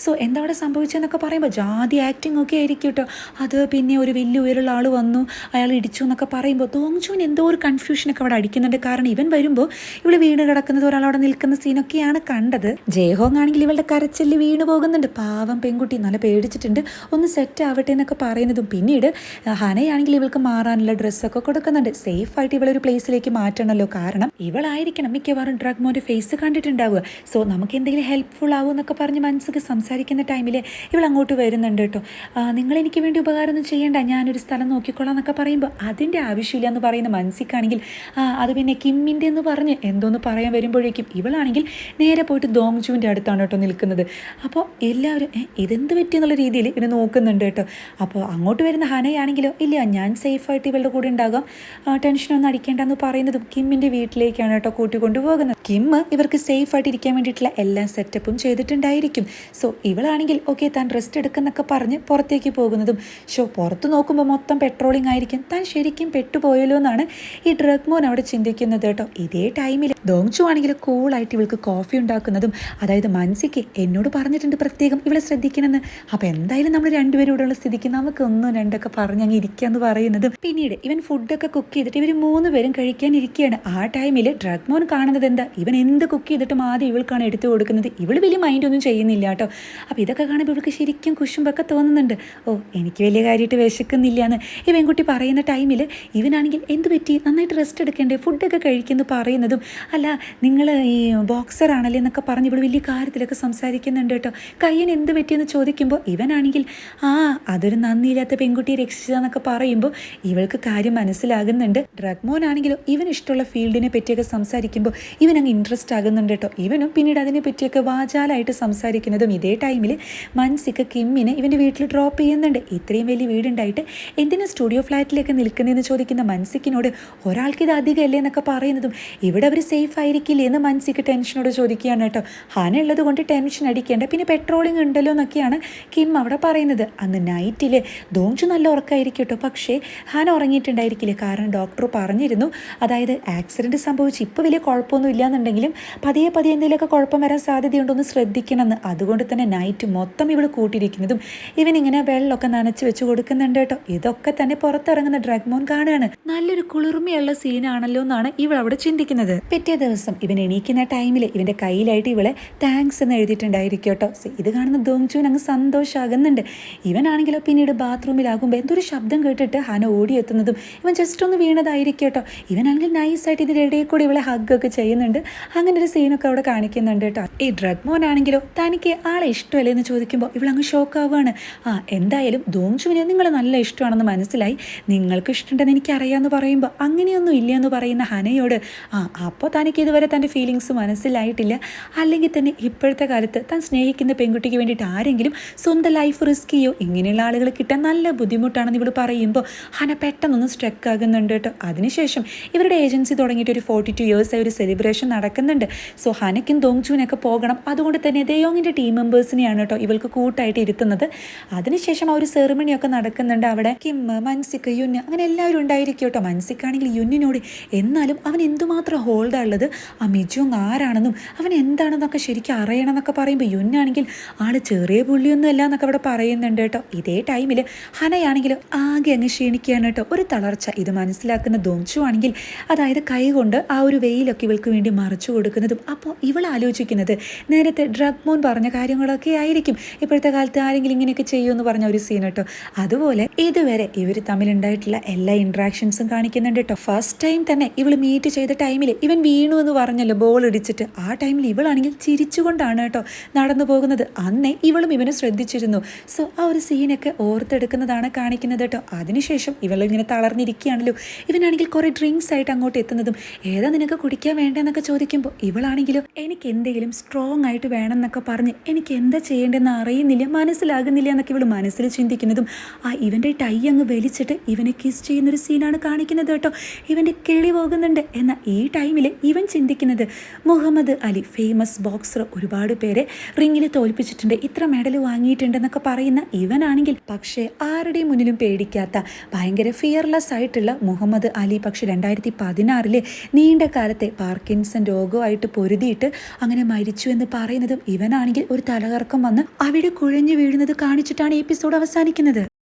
S1: സോ എന്തവിടെ സംഭവിച്ചതെന്നൊക്കെ പറയുമ്പോൾ ജാതി ആക്ടിങ് ഒക്കെ ആയിരിക്കും കേട്ടോ. അത് പിന്നെ ഒരു വലിയ ഉയരുള്ള ആൾ വന്നു. അയാൾ ഇടിച്ചു എന്നൊക്കെ പറയുമ്പോൾ തോങ്ചുവിന് എന്തോ ഒരു കൺഫ്യൂഷനൊക്കെ അവിടെ അടിക്കുന്നുണ്ട്. കാരണം ഇവൻ വരുമ്പോൾ ഇവൾ വീണ് കിടക്കുന്നത് ഒരാൾ അവിടെ നിൽക്കുന്ന സീനൊക്കെയാണ് കണ്ടത്. ജയഹോങ് ആണെങ്കിൽ ഇവളുടെ കരച്ചിൽ വീണ് പോകുന്നുണ്ട്. പാവം പെൺകുട്ടി. നല്ല പേടിച്ചിട്ടുണ്ട്. ഒന്ന് സെറ്റ് ആവട്ടെ എന്നൊക്കെ പറയുന്നതും. പിന്നീട് ഹനയാണെങ്കിൽ ഇവൾക്ക് മാറാനുള്ള ഡ്രസ്സൊക്കെ കൊടുക്കുന്നുണ്ട്. സേഫ് ആയിട്ട് ഇവളൊരു പ്ലേസിലേക്ക് മാറ്റണമല്ലോ കാരണം ഇവളായിരിക്കണം മിക്കവാറും ഡ്രഗ് മോന്റെ ഫേസ് കണ്ടിട്ടുണ്ടാവുക. സോ നമുക്ക് എന്തെങ്കിലും ഹെൽപ്ഫുൾ ആവും എന്നൊക്കെ പറഞ്ഞ് മനസ്സിക്ക് സംസാരിക്കുന്ന ടൈമിൽ ഇവൾ അങ്ങോട്ട് വരുന്നുണ്ട് കേട്ടോ. "ആ, നിങ്ങൾ എനിക്ക് വേണ്ടി ഉപകാരം ഒന്നും ചെയ്യണ്ട. ഞാനൊരു സ്ഥലം നോക്കിക്കോളാം എന്നൊക്കെ പറയുമ്പോൾ അതിന്റെ ആവശ്യമില്ല എന്ന് പറയുന്ന മനസ്സിക്കാണെങ്കിൽ അത് പിന്നെ കിമ്മിന്റെ എന്ന് പറഞ്ഞ് എന്തോന്ന് പറയാൻ വരുമ്പോഴേക്കും ഇവളാണെങ്കിൽ നേരെ പോയിട്ട് ദോങ്ജുവിന്റെ അടുത്താണ് കേട്ടോ നിൽക്കുന്നത്. അപ്പോൾ എല്ലാവരും "ഏ, ഇതെന്ത് പറ്റിയെന്നുള്ള രീതിയിൽ ഇവനെ നോക്കുന്നുണ്ട് കേട്ടോ. അപ്പോൾ അങ്ങോട്ട് വരുന്ന ഹനയാണെങ്കിലോ ഇല്ല ഞാൻ സേഫായിട്ട് ഇവളുടെ കൂടെ ഉണ്ടാകാം. ടെൻഷനൊന്നും അടിക്കേണ്ടെന്ന് പറയുന്നതും കിമ്മിന്റെ വീട്ടിലേക്കാണ് കേട്ടോ കൂട്ടിക്കൊണ്ടു പോകുന്നത്. കിം ഇവർക്ക് സേഫായിട്ട് ഇരിക്കാൻ വേണ്ടിയിട്ടുള്ള എല്ലാ സെറ്റപ്പും ചെയ്തിട്ടുണ്ടായിരിക്കും. സോ ഇവളാണെങ്കിൽ ഓക്കെ താൻ റെസ്റ്റ് എടുക്കുന്നൊക്കെ പറഞ്ഞ് പുറത്തേക്ക് പോകുന്നതും. ഷോ പുറത്ത് നോക്കുമ്പോൾ മൊത്തം പെട്രോളിംഗ് ആയിരിക്കും. താൻ ശരിക്കും പെട്ടുപോയല്ലോ എന്നാണ് ഈ ഡ്രഗ് മോൻ അവിടെ ചിന്തിക്കുന്നത് കേട്ടോ. ഇതേ ടൈമിൽ ദോങ്ചു ആണെങ്കിൽ കൂളായിട്ട് ഇവൾക്ക് കോഫി ഉണ്ടാക്കുന്നതും അതായത് മനസ്സിക്ക് എന്നോട് പറഞ്ഞിട്ടുണ്ട് പ്രത്യേകം ഇവളെ ശ്രദ്ധിക്കണമെന്ന്. അപ്പോൾ എന്തായാലും നമ്മൾ രണ്ടുപേരും ഇവിടെ ഉള്ള സ്ഥിതിക്ക് നമുക്ക് ഒന്നും രണ്ടൊക്കെ പറഞ്ഞ് അങ്ങ് ഇരിക്കാന്ന് പറയുന്നത് പിന്നീട് ഇവൻ ഫുഡൊക്കെ കുക്ക് ചെയ്തിട്ട് ഇവർ മൂന്ന് പേരും കഴിക്കാൻ ഇരിക്കുകയാണ്. ആ ടൈമിൽ ഡ്രഗ് മോൻ കാണുന്നത് എന്താ? ഇവൻ എന്ത് കുക്ക് ചെയ്തിട്ടും ആദ്യം ഇവൾക്കാണ് എടുത്തു കൊടുക്കുന്നത്. ഇവൾ വലിയ മൈൻഡ് ഒന്നും ചെയ്യുന്നില്ല കേട്ടോ. അപ്പോൾ ഇതൊക്കെ കാണുമ്പോൾ ഇവൾക്ക് ശരിക്കും കുശുമ്പൊക്കെ തോന്നുന്നുണ്ട്. ഓ എനിക്ക് വലിയ കാര്യമായിട്ട് വിശക്കുന്നില്ല എന്ന് ഈ പെൺകുട്ടി പറയുന്ന ടൈമിൽ ഇവനാണെങ്കിൽ എന്ത് പറ്റി? നന്നായിട്ട് റെസ്റ്റ് എടുക്കേണ്ടേ? ഫുഡൊക്കെ കഴിക്കുന്നു പറയുന്നതും. അല്ല നിങ്ങൾ ഈ ബോക്സർ ആണല്ലേ എന്നൊക്കെ പറഞ്ഞ് ഇവിടെ വലിയ കാര്യത്തിലൊക്കെ സംസാരിക്കുന്നുണ്ട് കേട്ടോ. കയ്യൻ എന്ത് പറ്റിയെന്ന് ചോദിക്കുമ്പോൾ ഇവനാണെങ്കിൽ ആ അതൊരു നന്ദിയില്ലാത്ത പെൺകുട്ടിയെ രക്ഷിച്ചതെന്നൊക്കെ പറയുമ്പോൾ ഇവൾക്ക് കാര്യം മനസ്സിലാകുന്നുണ്ട്. ഡ്രഗ്മോൻ ആണെങ്കിലോ ഇവൻ ഇഷ്ടമുള്ള ഫീൽഡിനെ പറ്റിയൊക്കെ സംസാരിക്കുമ്പോൾ ഇവൻ അങ്ങ് ഇൻട്രസ്റ്റ് ആകുന്നുണ്ട് കേട്ടോ ഇവനും പിന്നീട് അതിനെ പറ്റിയൊക്കെ വാചാലായിട്ട് സംസാരിക്കുന്നതും ഇതേ ടൈമിൽ മൻസിക്ക് കിമ്മിനെ ഇവന്റെ വീട്ടിൽ ഡ്രോപ്പ് ചെയ്യുന്നുണ്ട്. ഇത്രയും വലിയ വീടുണ്ടായിട്ട് എന്തിനാ സ്റ്റുഡിയോ ഫ്ലാറ്റിലേക്ക് നിൽക്കുന്നതെന്ന് ചോദിക്കുന്ന മൻസിക്കിനോട് ഒരാൾക്ക് ഇത് അധികമല്ലേ എന്നൊക്കെ പറയുന്നതും ഇവിടെ അവർ സേഫ് ആയിരിക്കില്ലേ എന്ന് മൻസിക്ക് ടെൻഷനോട് ചോദിക്കുകയാണ് കേട്ടോ ഹാന ഉള്ളത് കൊണ്ട് ടെൻഷൻ അടിക്കേണ്ട. പിന്നെ പെട്രോളിങ് ഉണ്ടല്ലോ എന്നൊക്കെയാണ് കിം അവിടെ പറയുന്നത്. അന്ന് നൈറ്റിൽ ദോഞ്ചു നല്ല ഉറക്കമായിരിക്കും കേട്ടോ. പക്ഷേ ഹാന ഉറങ്ങിയിട്ടുണ്ടായിരിക്കില്ല. കാരണം ഡോക്ടർ പറഞ്ഞിരുന്നു. അതായത് ആക്സിഡന്റ് സംഭവിച്ച്. ഇപ്പോൾ വലിയ കുഴപ്പമൊന്നും ഇല്ലാന്നുണ്ടെങ്കിലും പതിയെ പതിയെ എന്തെങ്കിലുമൊക്കെ കുഴപ്പം വരാൻ സാധ്യതയുണ്ടോന്ന് ശ്രദ്ധിക്കണമെന്ന്. അതുകൊണ്ട് തന്നെ നൈറ്റ് മൊത്തം ഇവൾ കൂട്ടിയിരിക്കുന്നതും ഇവനിങ്ങനെ വെള്ളമൊക്കെ നനച്ച് വെച്ച് കൊടുക്കുന്നുണ്ട് കേട്ടോ. ഇതൊക്കെ തന്നെ പുറത്തിറങ്ങുന്ന ഡ്രഗ് മോൻ കാണുകയാണ് നല്ലൊരു കുളിർമയുള്ള സീനാണല്ലോ എന്നാണ് ഇവൾ അവിടെ ചിന്തിക്കുന്നത്. പിറ്റേ ദിവസം ഇവൻ എണീക്കുന്ന ടൈമിൽ ഇവന്റെ കയ്യിലായിട്ട് ഇവളെ താങ്ക്സ് എന്ന് എഴുതിയിട്ടുണ്ടായിരിക്കും കേട്ടോ. ഇത് കാണുന്ന ദോങ്ചുവിൻ അങ്ങ് സന്തോഷമാകുന്നുണ്ട് ഇവനാണെങ്കിലോ പിന്നീട് ബാത്റൂമിലാകുമ്പോൾ എന്തൊരു ശബ്ദം കേട്ടിട്ട് ഹന ഓടിയെത്തുന്നതും ഇവൻ ജസ്റ്റ് ഒന്ന് വീണതായിരിക്കും കേട്ടോ ഇവനാണെങ്കിൽ നൈസായിട്ട് ഇതിന്റെ ഇടയിൽ കൂടി ഇവളെ ഹഗ്ഗൊക്കെ ചെയ്യുന്നുണ്ട്. അങ്ങനെ ഒരു സീനൊക്കെ അവിടെ കാണിക്കുന്നുണ്ട് കേട്ടോ. ഈ ഡ്രഗ് മോനാണെങ്കിലോ തനിക്ക് ആളെ ഇഷ്ടമല്ലേ? എന്ന് ചോദിക്കുമ്പോൾ ഇവളങ്ങ് ഷോക്ക് ആവുകയാണ് ആ എന്തായാലും ദോങ്ചുവിനെ നിങ്ങൾ നല്ല ഇഷ്ടമാണെന്ന് മനസ്സിലായി. നിങ്ങൾക്ക് ഇഷ്ടമുണ്ടെന്ന് എനിക്കറിയാമെന്ന് പറയുമ്പോൾ അങ്ങനെയൊന്നും ഇല്ല എന്ന് പറയുന്ന ഹനയോട് ആ അപ്പോൾ തനിക്ക് ഇതുവരെ തന്റെ ഫീലിങ്സ് മനസ്സിലായിട്ടില്ല. അല്ലെങ്കിൽ തന്നെ ഇപ്പോഴത്തെ കാലത്ത് താൻ സ്നേഹിക്കുന്ന പെൺകുട്ടിക്ക് വേണ്ടിയിട്ട് ആരെങ്കിലും സ്വന്തം റിസ്ക് ചെയ്യോ? ഇങ്ങനെയുള്ള ആളുകൾ കിട്ടാൻ നല്ല ബുദ്ധിമുട്ടാണെന്ന് ഇവൾ പറയുമ്പോൾ ഹന പെട്ടെന്നൊന്ന് സ്ട്രെക്ക് ആകുന്നുണ്ട് കേട്ടോ അതിനുശേഷം ഇവരുടെ ഏജൻസി തുടങ്ങിയിട്ട് ഒരു ഫോർട്ടി ടു ഇയേഴ്സായി ഒരു സെലിബ്രേഷൻ നടക്കുന്നുണ്ട്. സോ ഹനയ്ക്കും ദോങ്ചുവിനൊക്കെ പോകണം. അതുകൊണ്ട് തന്നെ ദയോങ്ങിന്റെ ടീം മെമ്പേഴ്സിനെയാണ് കേട്ടോ ഇവൾക്ക് കൂട്ടായിട്ട് ഇരുത്തുന്നത്. അതിനുശേഷം ആ ഒരു സെറിമണിയൊക്കെ നടക്കുന്നുണ്ട് അവിടെ. കിം മൻസിക്ക് യുന് അങ്ങനെ എല്ലാവരും ഉണ്ടായിരിക്കും കേട്ടോ മൻസിക്കാണെങ്കിൽ യുന്നിനോട് എന്നാലും അവൻ എന്തുമാത്രം ഹോൾഡാ ഉള്ളത്? ആ മിജുങ് ആരാണെന്നും അവൻ എന്താണെന്നൊക്കെ ശരിക്കും അറിയണമെന്നൊക്കെ പറയുമ്പോൾ യുന്നാണെങ്കിൽ ആൾ ചെറിയ പുള്ളിയൊന്നും അല്ല എന്നൊക്കെ അവിടെ പറയുന്നുണ്ട് കേട്ടോ. ഇതേ ടൈമിൽ ഹനയാണെങ്കിലും ആകെ അങ്ങ് ക്ഷീണിക്കുകയാണ് കേട്ടോ. ഒരു തളർച്ച. ഇത് മനസ്സിലാക്കുന്ന ദോംച്ചു ആണെങ്കിൽ അതായത് കൈ കൊണ്ട് ആ ഒരു വെയിലൊക്കെ ഇവൾക്ക് വേണ്ടി മറച്ചു കൊടുക്കുന്നതും അപ്പോൾ ഇവൾ ആലോചിക്കുന്നത് നേരത്തെ ഡ്രഗ് മോൻ പറഞ്ഞ കാര്യങ്ങളൊക്കെ ആയിരിക്കും. ഇപ്പോഴത്തെ കാലത്ത് ആരെങ്കിലും ഇങ്ങനെയൊക്കെ ചെയ്യുമെന്ന് പറഞ്ഞ ഒരു സീൻ കേട്ടോ. അതുപോലെ ഇതുവരെ ഇവർ തമ്മിലുണ്ടായിട്ടുള്ള എല്ലാ ഇൻട്രാക്ഷൻസും കാണിക്കുന്നുണ്ട് കേട്ടോ. ഫസ്റ്റ് ടൈം തന്നെ ഇവൾ മീറ്റ് ചെയ്ത ടൈമിൽ ഇവൻ വീണു എന്ന് പറഞ്ഞല്ലോ ബോൾ ഇടിച്ചിട്ട്. ആ ടൈമിൽ ഇവളാണെങ്കിൽ ചിരിച്ചുകൊണ്ടാണ് കേട്ടോ നടന്നു പോകുന്നത്. അന്നേ ഇവളും ഇവനെ ശ്രദ്ധിച്ചിരുന്നു. സോ ആ ഒരു സീനൊക്കെ ഓർത്തെടുക്കുന്നതാണ് കാണിക്കുന്നത് കേട്ടോ. അതിനുശേഷം ഇവളിങ്ങനെ തളർന്നിരിക്കുകയാണല്ലോ. ഇവനാണെങ്കിൽ കുറേ ഡ്രിങ്ക്സ് ആയിട്ട് അങ്ങോട്ട് എത്തുന്നതും ഏതാ നിനക്ക് കുടിക്കാൻ വേണ്ടതെന്നൊക്കെ ചോദിക്കുമ്പോൾ ഇവളാണെങ്കിലും എനിക്ക് എന്തെങ്കിലും സ്ട്രോങ് ആയിട്ട് വേണം എന്നൊക്കെ പറഞ്ഞ് എനിക്ക് എന്താ ചെയ്യേണ്ടതെന്ന് അറിയുന്നില്ല മനസ്സിലാകുന്നില്ല എന്നൊക്കെ ഇവൾ മനസ്സിൽ ചിന്തിക്കുന്നതും ആ ഇവന്റെ ടൈ അങ്ങ് വലിച്ചിട്ട് ഇവനെ കിസ് ചെയ്യുന്നൊരു സീനാണ് കാണിക്കുന്നത് കേട്ടോ. ഇവന്റെ കിളി പോകുന്നുണ്ട്. എന്നാൽ ഈ ടൈമിൽ ഇവൻ ചിന്തിക്കുന്നത് മുഹമ്മദ് അലി ഫേമസ് ബോക്സർ ഒരുപാട് പേരെ റിങ്ങിൽ തോൽപ്പിച്ചിട്ടുണ്ട് ഇത്ര മെഡൽ വാങ്ങിയിട്ടുണ്ടെന്നൊക്കെ പറയുന്ന ഇവനാണെങ്കിൽ പക്ഷേ ആരുടെയും മുന്നിലും പേടിക്കാത്ത ഭയങ്കര ഫിയർലെസ് ആയിട്ടുള്ള മുഹമ്മദ് അലി. പക്ഷെ രണ്ടായിരത്തി പതിനാറിലെ നീണ്ട കാലത്തെ പാർക്കിൻസൺ രോഗമായിട്ട് പൊരുതിയിട്ട് അങ്ങനെ മരിച്ചു എന്ന് പറയുന്നതും ഇവനാണെങ്കിൽ ഒരു തലകറക്കം വന്ന് അവിടെ കുഴഞ്ഞു വീഴുന്നത് കാണിച്ചിട്ടാണ് എപ്പിസോഡ് അവസാനിക്കുന്നത്.